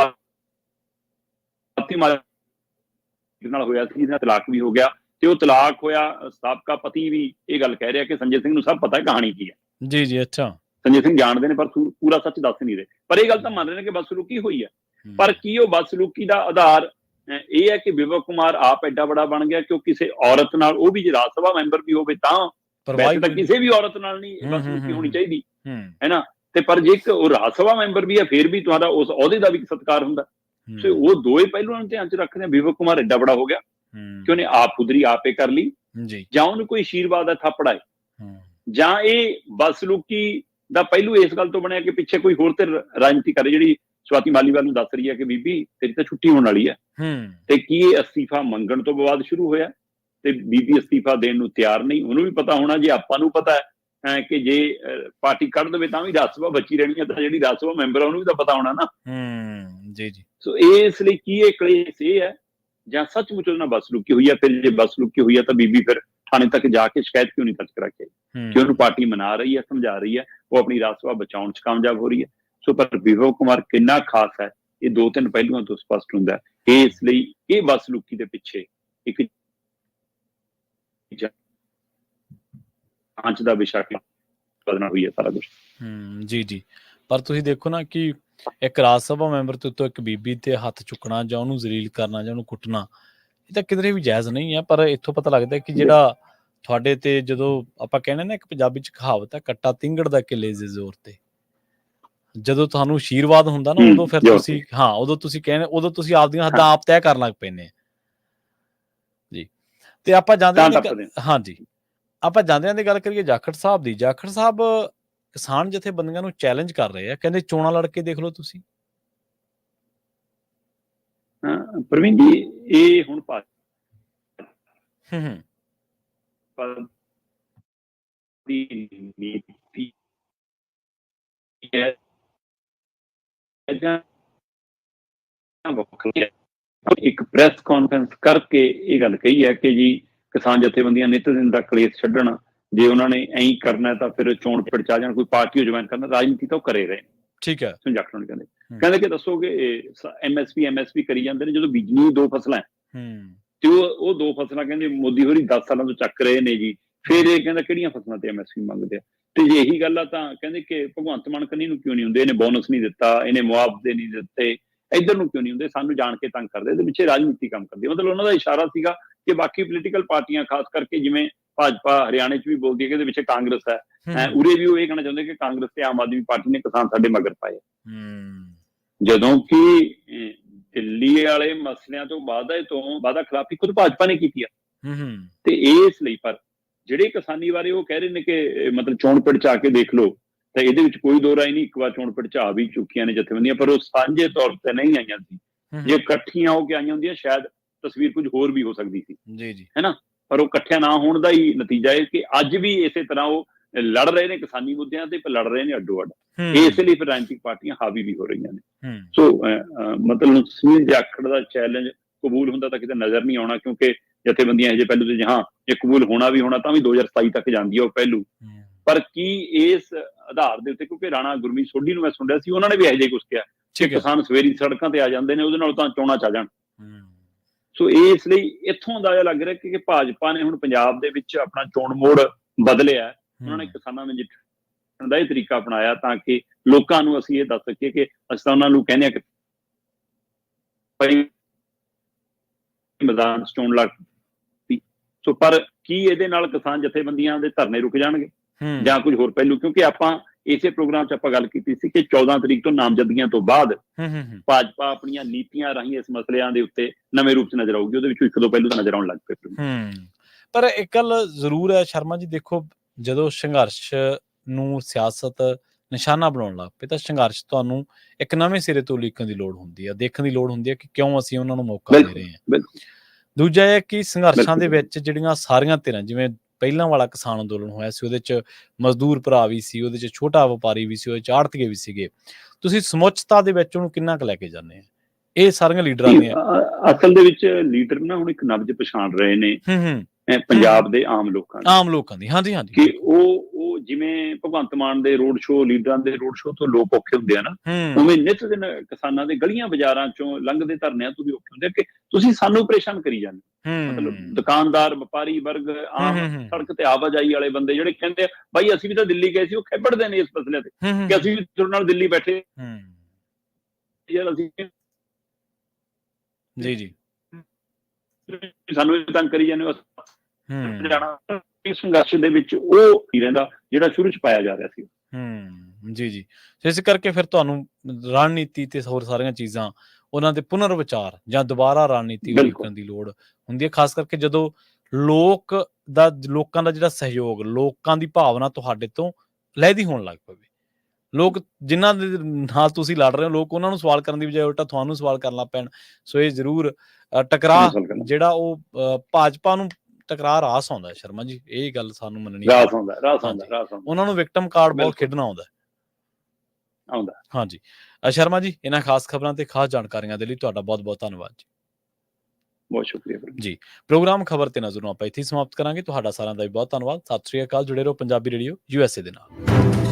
ਸਵਾਤੀ ਮਾਲੀਵਾਲ ਨਾਲ ਹੋਇਆ ਸੀ ਜਿਹਦਾ ਤਲਾਕ ਵੀ ਹੋ ਗਿਆ। ਤੇ ਉਹ ਤਲਾਕ ਹੋਇਆ ਸਾਬਕਾ ਪਤੀ ਵੀ ਇਹ ਗੱਲ ਕਹਿ ਰਿਹਾ ਕਿ ਸੰਜੇ ਸਿੰਘ ਨੂੰ ਸਭ ਪਤਾ ਹੈ ਕਹਾਣੀ ਕੀ ਹੈ। ਜੀ ਜੀ ਅੱਛਾ। ਸੰਜੇ ਸਿੰਘ ਜਾਣਦੇ ਨੇ ਪਰ ਪੂਰਾ ਸੱਚ ਦੱਸ ਨਹੀਂ ਰਹੇ। ਪਰ ਇਹ ਗੱਲ ਤਾਂ ਮੰਨ ਰਹੇ ਨੇ ਕਿ ਬਦਸਲੂਕੀ ਹੋਈ ਹੈ। ਪਰ ਕੀ ਉਹ ਬਦਸਲੂਕੀ ਦਾ ਆਧਾਰ ਇਹ ਹੈ ਕਿ ਵਿਵਕ ਕੁਮਾਰ ਆਪ ਐਡਾ ਬੜਾ ਬਣ ਗਿਆ ਕਿ ਉਹ ਕਿਸੇ ਔਰਤ ਨਾਲ ਉਹ ਵੀ ਜੇ ਰਾਜ ਸਭਾ ਮੈਂਬਰ ਵੀ ਹੋਵੇ ਤਾਂ ਵੈਸੇ ਤਾਂ ਕਿਸੇ ਵੀ ਔਰਤ ਨਾਲ ਨਹੀਂ ਹੂੰ, ਬਸ ਹੂੰ, ਲੁਕੀ ਹੋਣੀ। ਚਾਹੀਦੀ। ਹੂੰ। ਨਾ? ਤੇ ਪਰ ਜੇ ਇੱਕ ਉਹ ਰਾਜ ਸਭਾ ਮੈਂਬਰ ਵੀ ਹੈ ਫਿਰ ਵੀ ਤੁਹਾਡਾ ਉਸ ਅਹੁਦੇ ਦਾ ਵੀ ਸਤਿਕਾਰ ਹੁੰਦਾ। ਤੇ ਉਹ ਦੋਏ ਪਹਿਲੂਆਂ ਨੂੰ ਧਿਆਨ ਚ ਰੱਖਦੇ ਆ। ਵਿਵੇਕ ਕੁਮਾਰ ਐਡਾ ਬੜਾ ਹੋ ਗਿਆ। ਕਿ ਉਹਨੇ ਆਪ ਉਧਰੀ ਆਪੇ ਕਰ ਲਈ। ਜੀ। ਜਾਂ ਉਹਨੂੰ ਕੋਈ ਆਸ਼ੀਰਵਾਦ ਦਾ ਥੱਪੜ ਆਏ ਹੂੰ। ਜਾਂ ਇਹ ਬਸਲੂਕੀ ਦਾ ਪਹਿਲੂ ਇਸ ਗੱਲ ਤੋਂ ਬਣਿਆ ਕਿ ਪਿੱਛੇ ਕੋਈ ਹੋਰ ਤੇ ਰਾਜਨੀਤੀ ਕਰੇ ਜਿਹੜੀ ਸਵਾਤੀ ਮਾਲੀਵਾਲ ਨੂੰ ਦੱਸ ਰਹੀ ਹੈ ਕਿ ਬੀਬੀ ਤੇਰੀ ਤਾਂ ਛੁੱਟੀ ਹੋਣ ਵਾਲੀ ਹੈ। ਹੂੰ। ਤੇ ਕੀ ਇਹ ਅਸਤੀਫਾ ਮੰਗਣ ਤੋਂ ਬਾਅਦ ਸ਼ੁਰੂ ਹੋਇਆ? ਤੇ ਬੀਬੀ ਅਸਤੀਫਾ ਦੇਣ ਨੂੰ ਤਿਆਰ ਨਹੀਂ ਉਹਨੂੰ ਵੀ ਪਤਾ ਹੋਣਾ ਜੇ ਆਪਾਂ ਨੂੰ ਪਤਾ ਹੈ ਕਿ ਜੇ ਪਾਰਟੀ ਕੱਢ ਦੇਵੇ ਤਾਂ ਵੀ ਰਾਜ ਸਭਾ ਬਚੀ ਰਹਿਣੀ ਹੈ ਤਾਂ ਜਿਹੜੀ ਰਾਜ ਸਭਾ ਮੈਂਬਰ ਆ ਉਹਨੂੰ ਵੀ ਤਾਂ ਪਤਾ ਹੋਣਾ ਨਾ। ਹੂੰ ਜੀ ਜੀ। ਸੋ ਇਸ ਲਈ ਕੀ ਇਹ ਕਲੇਸ਼ ਇਹ ਹੈ ਜਾਂ ਸੱਚਮੁੱਚ ਉਹਨਾਂ ਬਸ ਲੁਕੀ ਹੋਈ ਹੈ ਫਿਰ ਜੇ ਬਸ ਲੁਕੀ ਹੋਈ ਹੈ ਤਾਂ ਬੀਬੀ ਫਿਰ ਥਾਣੇ ਤੱਕ ਜਾ ਕੇ ਸ਼ਿਕਾਇਤ ਕਿਉਂ ਨਹੀਂ ਦਰਜ ਕਰਾ ਕੇ ਕਿ ਉਹਨੂੰ ਪਾਰਟੀ ਮਨਾ ਰਹੀ ਹੈ ਸਮਝਾ ਰਹੀ ਹੈ ਉਹ ਆਪਣੀ ਰਾਜ ਸਭਾ ਬਚਾਉਣ 'ਚ ਕਾਮਯਾਬ ਹੋ ਰਹੀ ਹੈ। ਸੋ ਪਰ ਵਿਵੇਕ ਕੁਮਾਰ ਕਿੰਨਾ ਖਾਸ ਹੈ ਇਹ ਦੋ ਤਿੰਨ ਪਹਿਲੂਆਂ ਤੋਂ ਸਪਸ਼ਟ ਹੁੰਦਾ ਹੈ ਇਹ ਇਸ ਲਈ ਇਹ ਬਸ ਲੁਕੀ ਦੇ ਪਿੱਛੇ ਇੱਕ ਜਾਂਚ ਦਾ ਵਿਸ਼ਾ ਕਿ ਬਦਨਾ ਹੋਈ ਹੈ ਸਾਰਾ ਕੁਝ ਹੂੰ ਜੀ ਜੀ। ਪਰ ਤੁਸੀਂ ਦੇਖੋ ਨਾ ਕਿ ਇੱਕ ਰਾਜ ਸਭਾ ਮੈਂਬਰ ਤੋਂ ਉੱਤੋਂ ਇੱਕ ਬੀਬੀ ਤੇ ਹੱਥ ਚੁੱਕਣਾ ਜਾਂ ਉਹਨੂੰ ਜ਼ਲੀਲ ਕਰਨਾ ਜਾਂ ਉਹਨੂੰ ਕੁੱਟਣਾ ਇਹ ਤਾਂ ਕਿਧਰੇ ਵੀ ਜਾਇਜ਼ ਨਹੀਂ ਹੈ ਪਰ ਇੱਥੋਂ ਪਤਾ ਲੱਗਦਾ ਕਿ ਜਿਹੜਾ ਤੁਹਾਡੇ ਤੇ ਜਦੋਂ ਆਪਾਂ ਕਹਿੰਦੇ ਨਾ ਇੱਕ ਪੰਜਾਬੀ ਚ ਕਹਾਵਤ ਹੈ ਕੱਟਾ ਤਿੰਗੜ ਦਾ ਕਿਲੇ ਦੇ ਜ਼ੋਰ ਤੇ। ਜਦੋਂ ਤੁਹਾਨੂੰ ਆਸ਼ੀਰਵਾਦ ਹੁੰਦਾ ਨਾ ਉਦੋਂ ਫਿਰ ਤੁਸੀਂ ਹਾਂ ਉਦੋਂ ਤੁਸੀਂ ਕਹਿੰਦੇ ਉਦੋਂ ਤੁਸੀਂ ਆਪਦੀਆਂ ਹੱਦਾਂ ਆਪ ਤੈਅ ਕਰਨ ਲੱਗ ਆ। ਜੀ। ਤੇ ਆਪਾਂ ਜਾਂਦੇ ਹਾਂ ਹਾਂਜੀ ਆਪਾਂ ਜਾਂਦਿਆਂ ਦੀ ਗੱਲ ਕਰੀਏ ਜਾਖੜ ਸਾਹਿਬ ਦੀ। ਜਾਖੜ ਸਾਹਿਬ ਕਿਸਾਨ ਜਥੇਬੰਦੀਆਂ ਨੂੰ ਚੈਲੰਜ ਕਰ ਰਹੇ ਆ ਕਹਿੰਦੇ ਚੋਣਾਂ ਲੜ ਕੇ ਦੇਖ ਲਓ ਤੁਸੀਂ। ਪ੍ਰਵੀਨ ਜੀ ਇਹ ਹੁਣ ਭਾਜਪਾ ਹੂੰ ਹੂੰ। ਦੀ ਨੀਤੀ ਹੈ। ਇੱਕ ਪ੍ਰੈਸ ਕਾਨਫਰੰਸ ਕਰਕੇ ਇਹ ਗੱਲ ਕਹੀ ਹੈ ਕਿ ਜੀ ਕਿਸਾਨ ਜਥੇਬੰਦੀਆਂ ਨਿਤ ਦਿਨ ਦਾ ਕਲੇਸ਼ ਛੱਡਣ ਜੇ ਉਹਨਾਂ ਨੇ ਐਂ ਕਰਨਾ ਤਾਂ ਫਿਰ ਚੋਣ ਪੜਚਾ ਜਾਣ ਕੋਈ ਪਾਰਟੀ ਜੁਆਇਨ ਕਰਨਾ ਰਾਜਨੀਤੀ ਤਾਂ ਉਹ ਕਰੇ ਰਹੇ ਨੇ। ਠੀਕ ਹੈ। ਸੁਝਾਖਣ ਕਹਿੰਦੇ। ਹੂੰ। ਕਹਿੰਦੇ ਕਿ ਦੱਸੋਗੇ ਐਮਐਸਪੀ ਐਮਐਸਪੀ ਕਰੀ ਜਾਂਦੇ ਨੇ ਜਦੋਂ ਬਿਜਲੀ ਦੀ ਫਸਲਾਂ। ਹੈ, ਹੂੰ ਤੇ ਉਹ ਉਹ ਦੋ ਫਸਲਾਂ ਕਹਿੰਦੇ ਮੋਦੀ ਹੋਰੀ 10 ਸਾਲਾਂ ਤੋਂ ਚੱਕ ਰਹੇ ਨੇ ਜੀ। ਫਿਰ ਇਹ ਕਹਿੰਦਾ ਕਿਹੜੀਆਂ ਫਸਲਾਂ ਤੇ ਐਮਐਸਪੀ ਮੰਗਦੇ ਆ? ਤੇ ਜੇ ਇਹੀ ਗੱਲ ਆ ਤਾਂ ਕਹਿੰਦੇ ਕਿ ਭਗਵੰਤ ਮਾਨ ਕੰਨੀ ਨੂੰ ਕਿਉਂ ਨਹੀਂ ਹੁੰਦੇ? ਇਹਨੇ ਬੋਨਸ ਨਹੀਂ ਦਿੱਤਾ ਇਹਨੇ ਮੁਆਵਜ਼ੇ ਨਹੀਂ ਦਿੱਤੇ ਇੱਧਰ ਨੂੰ ਕਿਉਂ ਨਹੀਂ ਹੁੰਦੇ? ਸਾਨੂੰ ਜਾਣ ਕੇ ਤੰਗ ਕਰਦੇ ਇਹਦੇ ਪਿੱਛੇ ਰਾਜਨੀਤੀ ਕੰਮ ਕਰਦੀ। ਮਤਲਬ ਉਹਨਾਂ ਦਾ ਇਸ਼ਾਰਾ ਸੀਗਾ ਕਿ ਬਾਕੀ ਪੋਲੀਟੀਕਲ ਪਾਰਟੀਆਂ ਖਾਸ ਕਰਕੇ ਜਿਵੇਂ ਭਾਜਪਾ ਹਰਿਆਣੇ 'ਚ ਵੀ ਬੋਲਦੀ ਹੈ ਕਿ ਇਹਦੇ ਪਿੱਛੇ ਕਾਂਗਰਸ ਹੂੰ। ਉਰੇ ਵੀ ਉਹ ਇਹ ਕਹਿਣਾ ਚਾਹੁੰਦੇ ਕਿ ਕਾਂਗਰਸ ਤੇ ਆਮ ਆਦਮੀ ਪਾਰਟੀ ਨੇ ਕਿਸਾਨ ਸਾਡੇ ਮਗਰ ਪਾਏ। ਜਦੋਂ ਕਿ ਦਿੱਲੀ ਵਾਲੇ ਮਸਲਿਆਂ ਤੋਂ ਵਾਅਦਾ ਤੋਂ ਵਾਅਦਾ ਖਿਲਾਫੀ ਖੁਦ ਭਾਜਪਾ ਨੇ ਕੀਤੀ ਆ। ਤੇ ਇਸ ਲਈ ਪਰ ਜਿਹੜੇ ਕਿਸਾਨੀ ਬਾਰੇ ਉਹ ਕਹਿ ਰਹੇ ਨੇ ਕਿ ਮਤਲਬ ਚੋਣ ਪਿੜ ਚ ਕੇ ਦੇਖ ਲਓ ਤਾਂ ਇਹਦੇ ਵਿੱਚ ਕੋਈ ਦੋ ਰਾਏ ਨਹੀਂ ਇੱਕ ਵਾਰ ਚੋਣ ਪਿੜ ਚ ਆ ਵੀ ਚੁੱਕੀਆਂ ਨੇ ਜਥੇਬੰਦੀਆਂ ਪਰ ਉਹ ਸਾਂਝੇ ਤੌਰ ਤੇ ਨਹੀਂ ਆਈਆਂ ਸੀ। ਜੇ ਇਕੱਠੀਆਂ ਹੋ ਕੇ ਆਈਆਂ ਹੁੰਦੀਆਂ ਸ਼ਾਇਦ ਤਸਵੀਰ ਕੁਝ ਹੋਰ ਵੀ ਹੋ ਸਕਦੀ ਸੀ। ਜੀ ਜੀ। ਪਰ ਉਹ ਇਕੱਠਿਆਂ ਨਾ ਹੋਣ ਦਾ ਹੀ ਨਤੀਜਾ ਹੈ ਕਿ ਅੱਜ ਵੀ ਇਸੇ ਤਰ੍ਹਾਂ ਉਹ ਲੜ ਰਹੇ ਨੇ ਕਿਸਾਨੀ ਮੁੱਦਿਆਂ ਤੇ ਪਰ ਲੜ ਰਹੇ ਨੇ ਅੱਡੋ ਅੱਡ। ਇਸੇ ਲਈ ਫਿਰ ਰਾਜਨੀਤਿਕ ਪਾਰਟੀਆਂ ਹਾਵੀ ਵੀ ਹੋ ਰਹੀਆਂ ਨੇ। ਸੋ ਮਤਲਬ ਸੁਨੀਲ ਜਾਖੜ ਦਾ ਚੈਲੰਜ ਕਬੂਲ ਹੁੰਦਾ ਤਾਂ ਕਿਤੇ ਨਜ਼ਰ ਨਹੀਂ ਆਉਣਾ ਕਿਉਂਕਿ ਜਥੇਬੰਦੀਆਂ ਇਹ ਜੇ ਪਹਿਲੂ ਤੇ ਜਹਾਂ ਇਹ ਕਬੂਲ ਹੋਣਾ ਵੀ ਹੋਣਾ ਤਾਂ ਵੀ 2027 ਤੱਕ ਜਾਂਦੀ ਹੈ ਉਹ ਪਹਿਲੂ। ਪਰ ਕੀ ਇਸ ਆਧਾਰ ਦੇ ਉੱਤੇ ਕਿਉਂਕਿ ਰਾਣਾ ਗੁਰਮੀਤ ਸੋਢੀ ਨੂੰ ਮੈਂ ਸੁਣ ਰਿਹਾ ਸੀ ਉਹਨਾਂ ਨੇ ਵੀ ਇਹੋ ਜਿਹਾ ਕੁਝ ਕਿਹਾ ਕਿ ਕਿਸਾਨ ਸਵੇਰੀ ਸੜਕਾਂ ਤੇ ਆ ਜਾਂਦੇ ਨੇ ਉਹਦੇ ਨਾਲ ਤਾਂ ਚੋਣਾਂ ਚ ਆ ਜਾਣ ਸੋ ਇਸ ਲਈ ਇੱਥੋਂ ਅੰਦਾਜ਼ਾ ਲੱਗ ਰਿਹਾ ਕਿ ਭਾਜਪਾ ਨੇ ਹੁਣ ਪੰਜਾਬ ਦੇ ਵਿੱਚ ਆਪਣਾ ਚੋਣ ਮੋੜ ਬਦਲਿਆ। ਉਹਨਾਂ ਨੇ ਕਿਸਾਨਾਂ ਨੂੰ ਜਿੱਤਣ ਦਾ ਇਹ ਤਰੀਕਾ ਅਪਣਾਇਆ ਤਾਂ ਕਿ ਲੋਕਾਂ ਨੂੰ ਅਸੀਂ ਇਹ ਦੱਸ ਸਕੀਏ ਕਿ ਅਸੀਂ ਤਾਂ ਉਹਨਾਂ ਨੂੰ ਕਹਿੰਦੇ ਆ ਕਿ ਭਾਈ ਮੈਦਾਨ ਲੜ ਪਈ। ਸੋ ਪਰ ਕੀ ਇਹਦੇ ਨਾਲ ਕਿਸਾਨ ਜਥੇਬੰਦੀਆਂ ਦੇ ਧਰਨੇ ਰੁਕ ਜਾਣਗੇ? ਜਾਂ ਕੁਝ ਹੋਰ ਪਹਿਲੂ? ਕਿਉਂਕਿ ਆਪਾਂ ਇਸੇ ਪ੍ਰੋਗਰਾਮ 'ਚ ਆਪਾਂ ਗੱਲ ਕੀਤੀ ਸੀ ਕਿ 14 ਤਰੀਕ ਤੋਂ ਨਾਮਜ਼ਦਗੀਆਂ ਤੋਂ ਬਾਅਦ ਭਾਜਪਾ ਆਪਣੀਆਂ ਨੀਤੀਆਂ ਰਾਹੀਂ ਇਸ ਮਸਲਿਆਂ ਦੇ ਉੱਤੇ ਨਵੇਂ ਰੂਪ 'ਚ ਨਜ਼ਰ ਆਊਗੀ। ਉਹਦੇ ਵਿੱਚੋਂ ਇੱਕ ਦੋ ਪਹਿਲੂ ਤਾਂ ਨਜ਼ਰ ਆਉਣ ਲੱਗ ਪਏ। ਪਰ ਇੱਕ ਗੱਲ ਜ਼ਰੂਰ ਹੈ ਸ਼ਰਮਾ ਜੀ ਦੇਖੋ ਜਦੋਂ ਸੰਘਰਸ਼ ਨੂੰ ਸਿਆਸਤ ਨਿਸ਼ਾਨਾ ਬਣਾਉਣ ਲੱਗ ਪਏ ਤਾਂ ਸੰਘਰਸ਼ ਤੁਹਾਨੂੰ ਇੱਕ ਨਵੇਂ ਸਿਰੇ ਤੋਂ ਉਲੀਕਣ ਦੀ ਲੋੜ ਹੁੰਦੀ ਹੈ ਦੇਖਣ ਦੀ ਲੋੜ ਹੁੰਦੀ ਹੈ ਕਿ ਕਿਉਂ ਅਸੀਂ ਉਹਨਾਂ ਨੂੰ ਮੌਕਾ ਦੇ ਰਹੇ ਹਾਂ। ਦੂਜਾ ਇਹ ਕਿ ਸੰਘਰਸ਼ਾਂ ਦੇ। ਵਿੱਚ ਜਿਹੜੀਆਂ ਸਾਰੀਆਂ ਧਿਰਾਂ ਜਿਵੇਂ ਪਹਿਲਾਂ ਵਾਲਾ ਕਿਸਾਨ ਅੰਦੋਲਨ ਹੋਇਆ ਸੀ ਉਹਦੇ 'ਚ ਮਜ਼ਦੂਰ ਭਰਾ ਵੀ ਸੀ ਉਹਦੇ 'ਚ ਛੋਟਾ ਵਪਾਰੀ ਵੀ ਸੀ ਉਹਦੇ 'ਚ ਆੜਤੀਏ ਵੀ ਸੀਗੇ। ਤੁਸੀਂ ਸਮੁੱਚਤਾ ਦੇ ਵਿੱਚ ਉਹਨੂੰ ਕਿੰਨਾ ਕੁ ਲੈ ਕੇ ਜਾਂਦੇ ਆ? ਇਹ ਸਾਰੀਆਂ ਲੀਡਰਾਂ ਦੀਆਂ ਅਸਲ ਦੇ ਵਿੱਚ ਲੀਡਰ ਨਾ ਹੁਣ ਇੱਕ ਨਬਜ ਪਛਾਣ ਰਹੇ ਨੇ। ਹੂੰ ਹੂੰ। ਅ, ਪੰਜਾਬ ਦੇ ਆਮ ਲੋਕਾਂ ਨੂੰ ਆਮ ਲੋਕਾਂ ਦੀ ਹਾਂਜੀ ਹਾਂਜੀ। ਕਿ ਉਹ ਉਹ ਜਿਵੇਂ ਭਗਵੰਤ ਮਾਨ ਦੇ ਰੋਡ ਸ਼ੋਅ ਲੀਡਰਾਂ ਦੇ ਰੋਡ ਸ਼ੋਅ ਤੋਂ ਲੋਕ ਔਖੇ ਹੁੰਦੇ ਆ ਨਾ ਉਵੇਂ ਨਿਤ ਦਿਨ ਕਿਸਾਨਾਂ ਦੇ ਗਲੀਆਂ ਬਾਜ਼ਾਰਾਂ ਚੋਂ ਲੰਘਦੇ ਧਰਨਿਆਂ ਤੋਂ ਵੀ ਔਖੇ ਹੁੰਦੇ ਕਿ ਤੁਸੀਂ ਸਾਨੂੰ ਪਰੇਸ਼ਾਨ ਕਰੀ ਜਾਂਦੇ। ਮਤਲਬ ਦੁਕਾਨਦਾਰ ਵਪਾਰੀ ਵਰਗ ਆਮ। ਸੜਕ ਤੇ ਆਵਾਜਾਈ ਵਾਲੇ ਬੰਦੇ ਜਿਹੜੇ ਕਹਿੰਦੇ ਆ ਬਾਈ ਅਸੀਂ ਵੀ ਤਾਂ ਦਿੱਲੀ ਗਏ ਸੀ ਉਹ ਖੇਪੜਦੇ ਨੇ ਇਸ ਮਸਲੇ ਤੇ ਕਿ ਅਸੀਂ ਵੀ ਤੁਹਾਡੇ ਨਾਲ ਦਿੱਲੀ ਬੈਠੇ। ਯਾਰ ਅਸੀਂ ਜੀ ਜੀ। ਸਾਨੂੰ ਵੀ ਤੰਗ ਕਰੀ ਜਾਂਦੇ ਹੂੰ ਜਾਣਾ ਇਸ ਸੰਘਰਸ਼ ਦੇ ਵਿੱਚ ਉਹ ਹੀ ਰਹਿੰਦਾ ਜਿਹੜਾ ਸ਼ੁਰੂ ਚ ਪਾਇਆ ਜਾ ਰਿਹਾ ਸੀ। ਹੂੰ ਜੀ ਜੀ। ਇਸ ਕਰਕੇ ਫਿਰ ਤੁਹਾਨੂੰ ਰਣਨੀਤੀ ਤੇ ਹੋਰ ਸਾਰੀਆਂ ਚੀਜ਼ਾਂ ਉਹਨਾਂ ਦੇ ਪੁਨਰ ਵਿਚਾਰ ਜਾਂ ਦੁਬਾਰਾ ਰਣਨੀਤੀ। ਉਲੀਕਣ ਦੀ ਲੋੜ ਹੁੰਦੀ ਹੈ ਖਾਸ ਕਰਕੇ ਜਦੋਂ ਲੋਕ ਦਾ ਲੋਕਾਂ ਦਾ ਜਿਹੜਾ ਸਹਿਯੋਗ ਲੋਕਾਂ ਦੀ ਭਾਵਨਾ ਤੁਹਾਡੇ ਤੋਂ ਲੈਦੀ ਹੋਣ ਲੱਗ ਪਵੇ। ਲੋਕ ਜਿਨ੍ਹਾਂ ਦੇ ਨਾਲ ਤੁਸੀਂ ਲੜ ਰਹੇ ਹੋ ਲੋਕ ਉਹਨਾਂ ਨੂੰ ਸਵਾਲ ਕਰਨ ਦੀ ਬਜਾਏ ਉਲਟਾ ਤੁਹਾਨੂੰ ਸਵਾਲ ਕਰਨ ਲੱਗ ਪੈਣ। ਸੋ ਇਹ ਜ਼ਰੂਰ ਟਕਰਾਅ। ਜਿਹੜਾ ਉਹ ਭਾਜਪਾ ਨੂੰ ਟਕਰਾਅ ਰਾਸ ਆਉਂਦਾ ਸ਼ਰਮਾ ਜੀ ਇਹ ਗੱਲ ਸਾਨੂੰ ਮੰਨਣੀ ਰਾਸ ਆਉਂਦਾ ਰਾਸ ਆਉਂਦਾ। ਰਾਸ ਆਉਂਦਾ ਉਹਨਾਂ ਨੂੰ ਵਿਕਟਮ ਕਾਰਡ ਬਹੁਤ ਬਿਲਕੁਲ। ਖੇਡਣਾ ਆਉਂਦਾ ਆਉਂਦਾ ਹਾਂਜੀ। ਸ਼ਰਮਾ ਜੀ ਇਹਨਾਂ ਖਾਸ ਖਬਰਾਂ ਤੇ ਖਾਸ ਜਾਣਕਾਰੀਆਂ ਦੇ ਲਈ ਤੁਹਾਡਾ ਬਹੁਤ ਬਹੁਤ ਧੰਨਵਾਦ ਜੀ। ਬਹੁਤ ਸ਼ੁਕਰੀਆ ਵੀਰ। ਪ੍ਰੋਗਰਾਮ ਖਬਰ ਤੇ ਨਜ਼ਰ ਨੂੰ ਆਪਾਂ ਇੱਥੇ ਸਮਾਪਤ ਕਰਾਂਗੇ। ਤੁਹਾਡਾ ਸਾਰਿਆਂ ਦਾ ਵੀ ਬਹੁਤ ਧੰਨਵਾਦ। ਸਤਿ ਸ਼੍ਰੀ ਅਕਾਲ ਜੁੜੇ ਰਹੋ ਪੰਜਾਬੀ ਰੇਡੀਓ ਯੂਐਸਏ ਦੇ ਨਾਲ।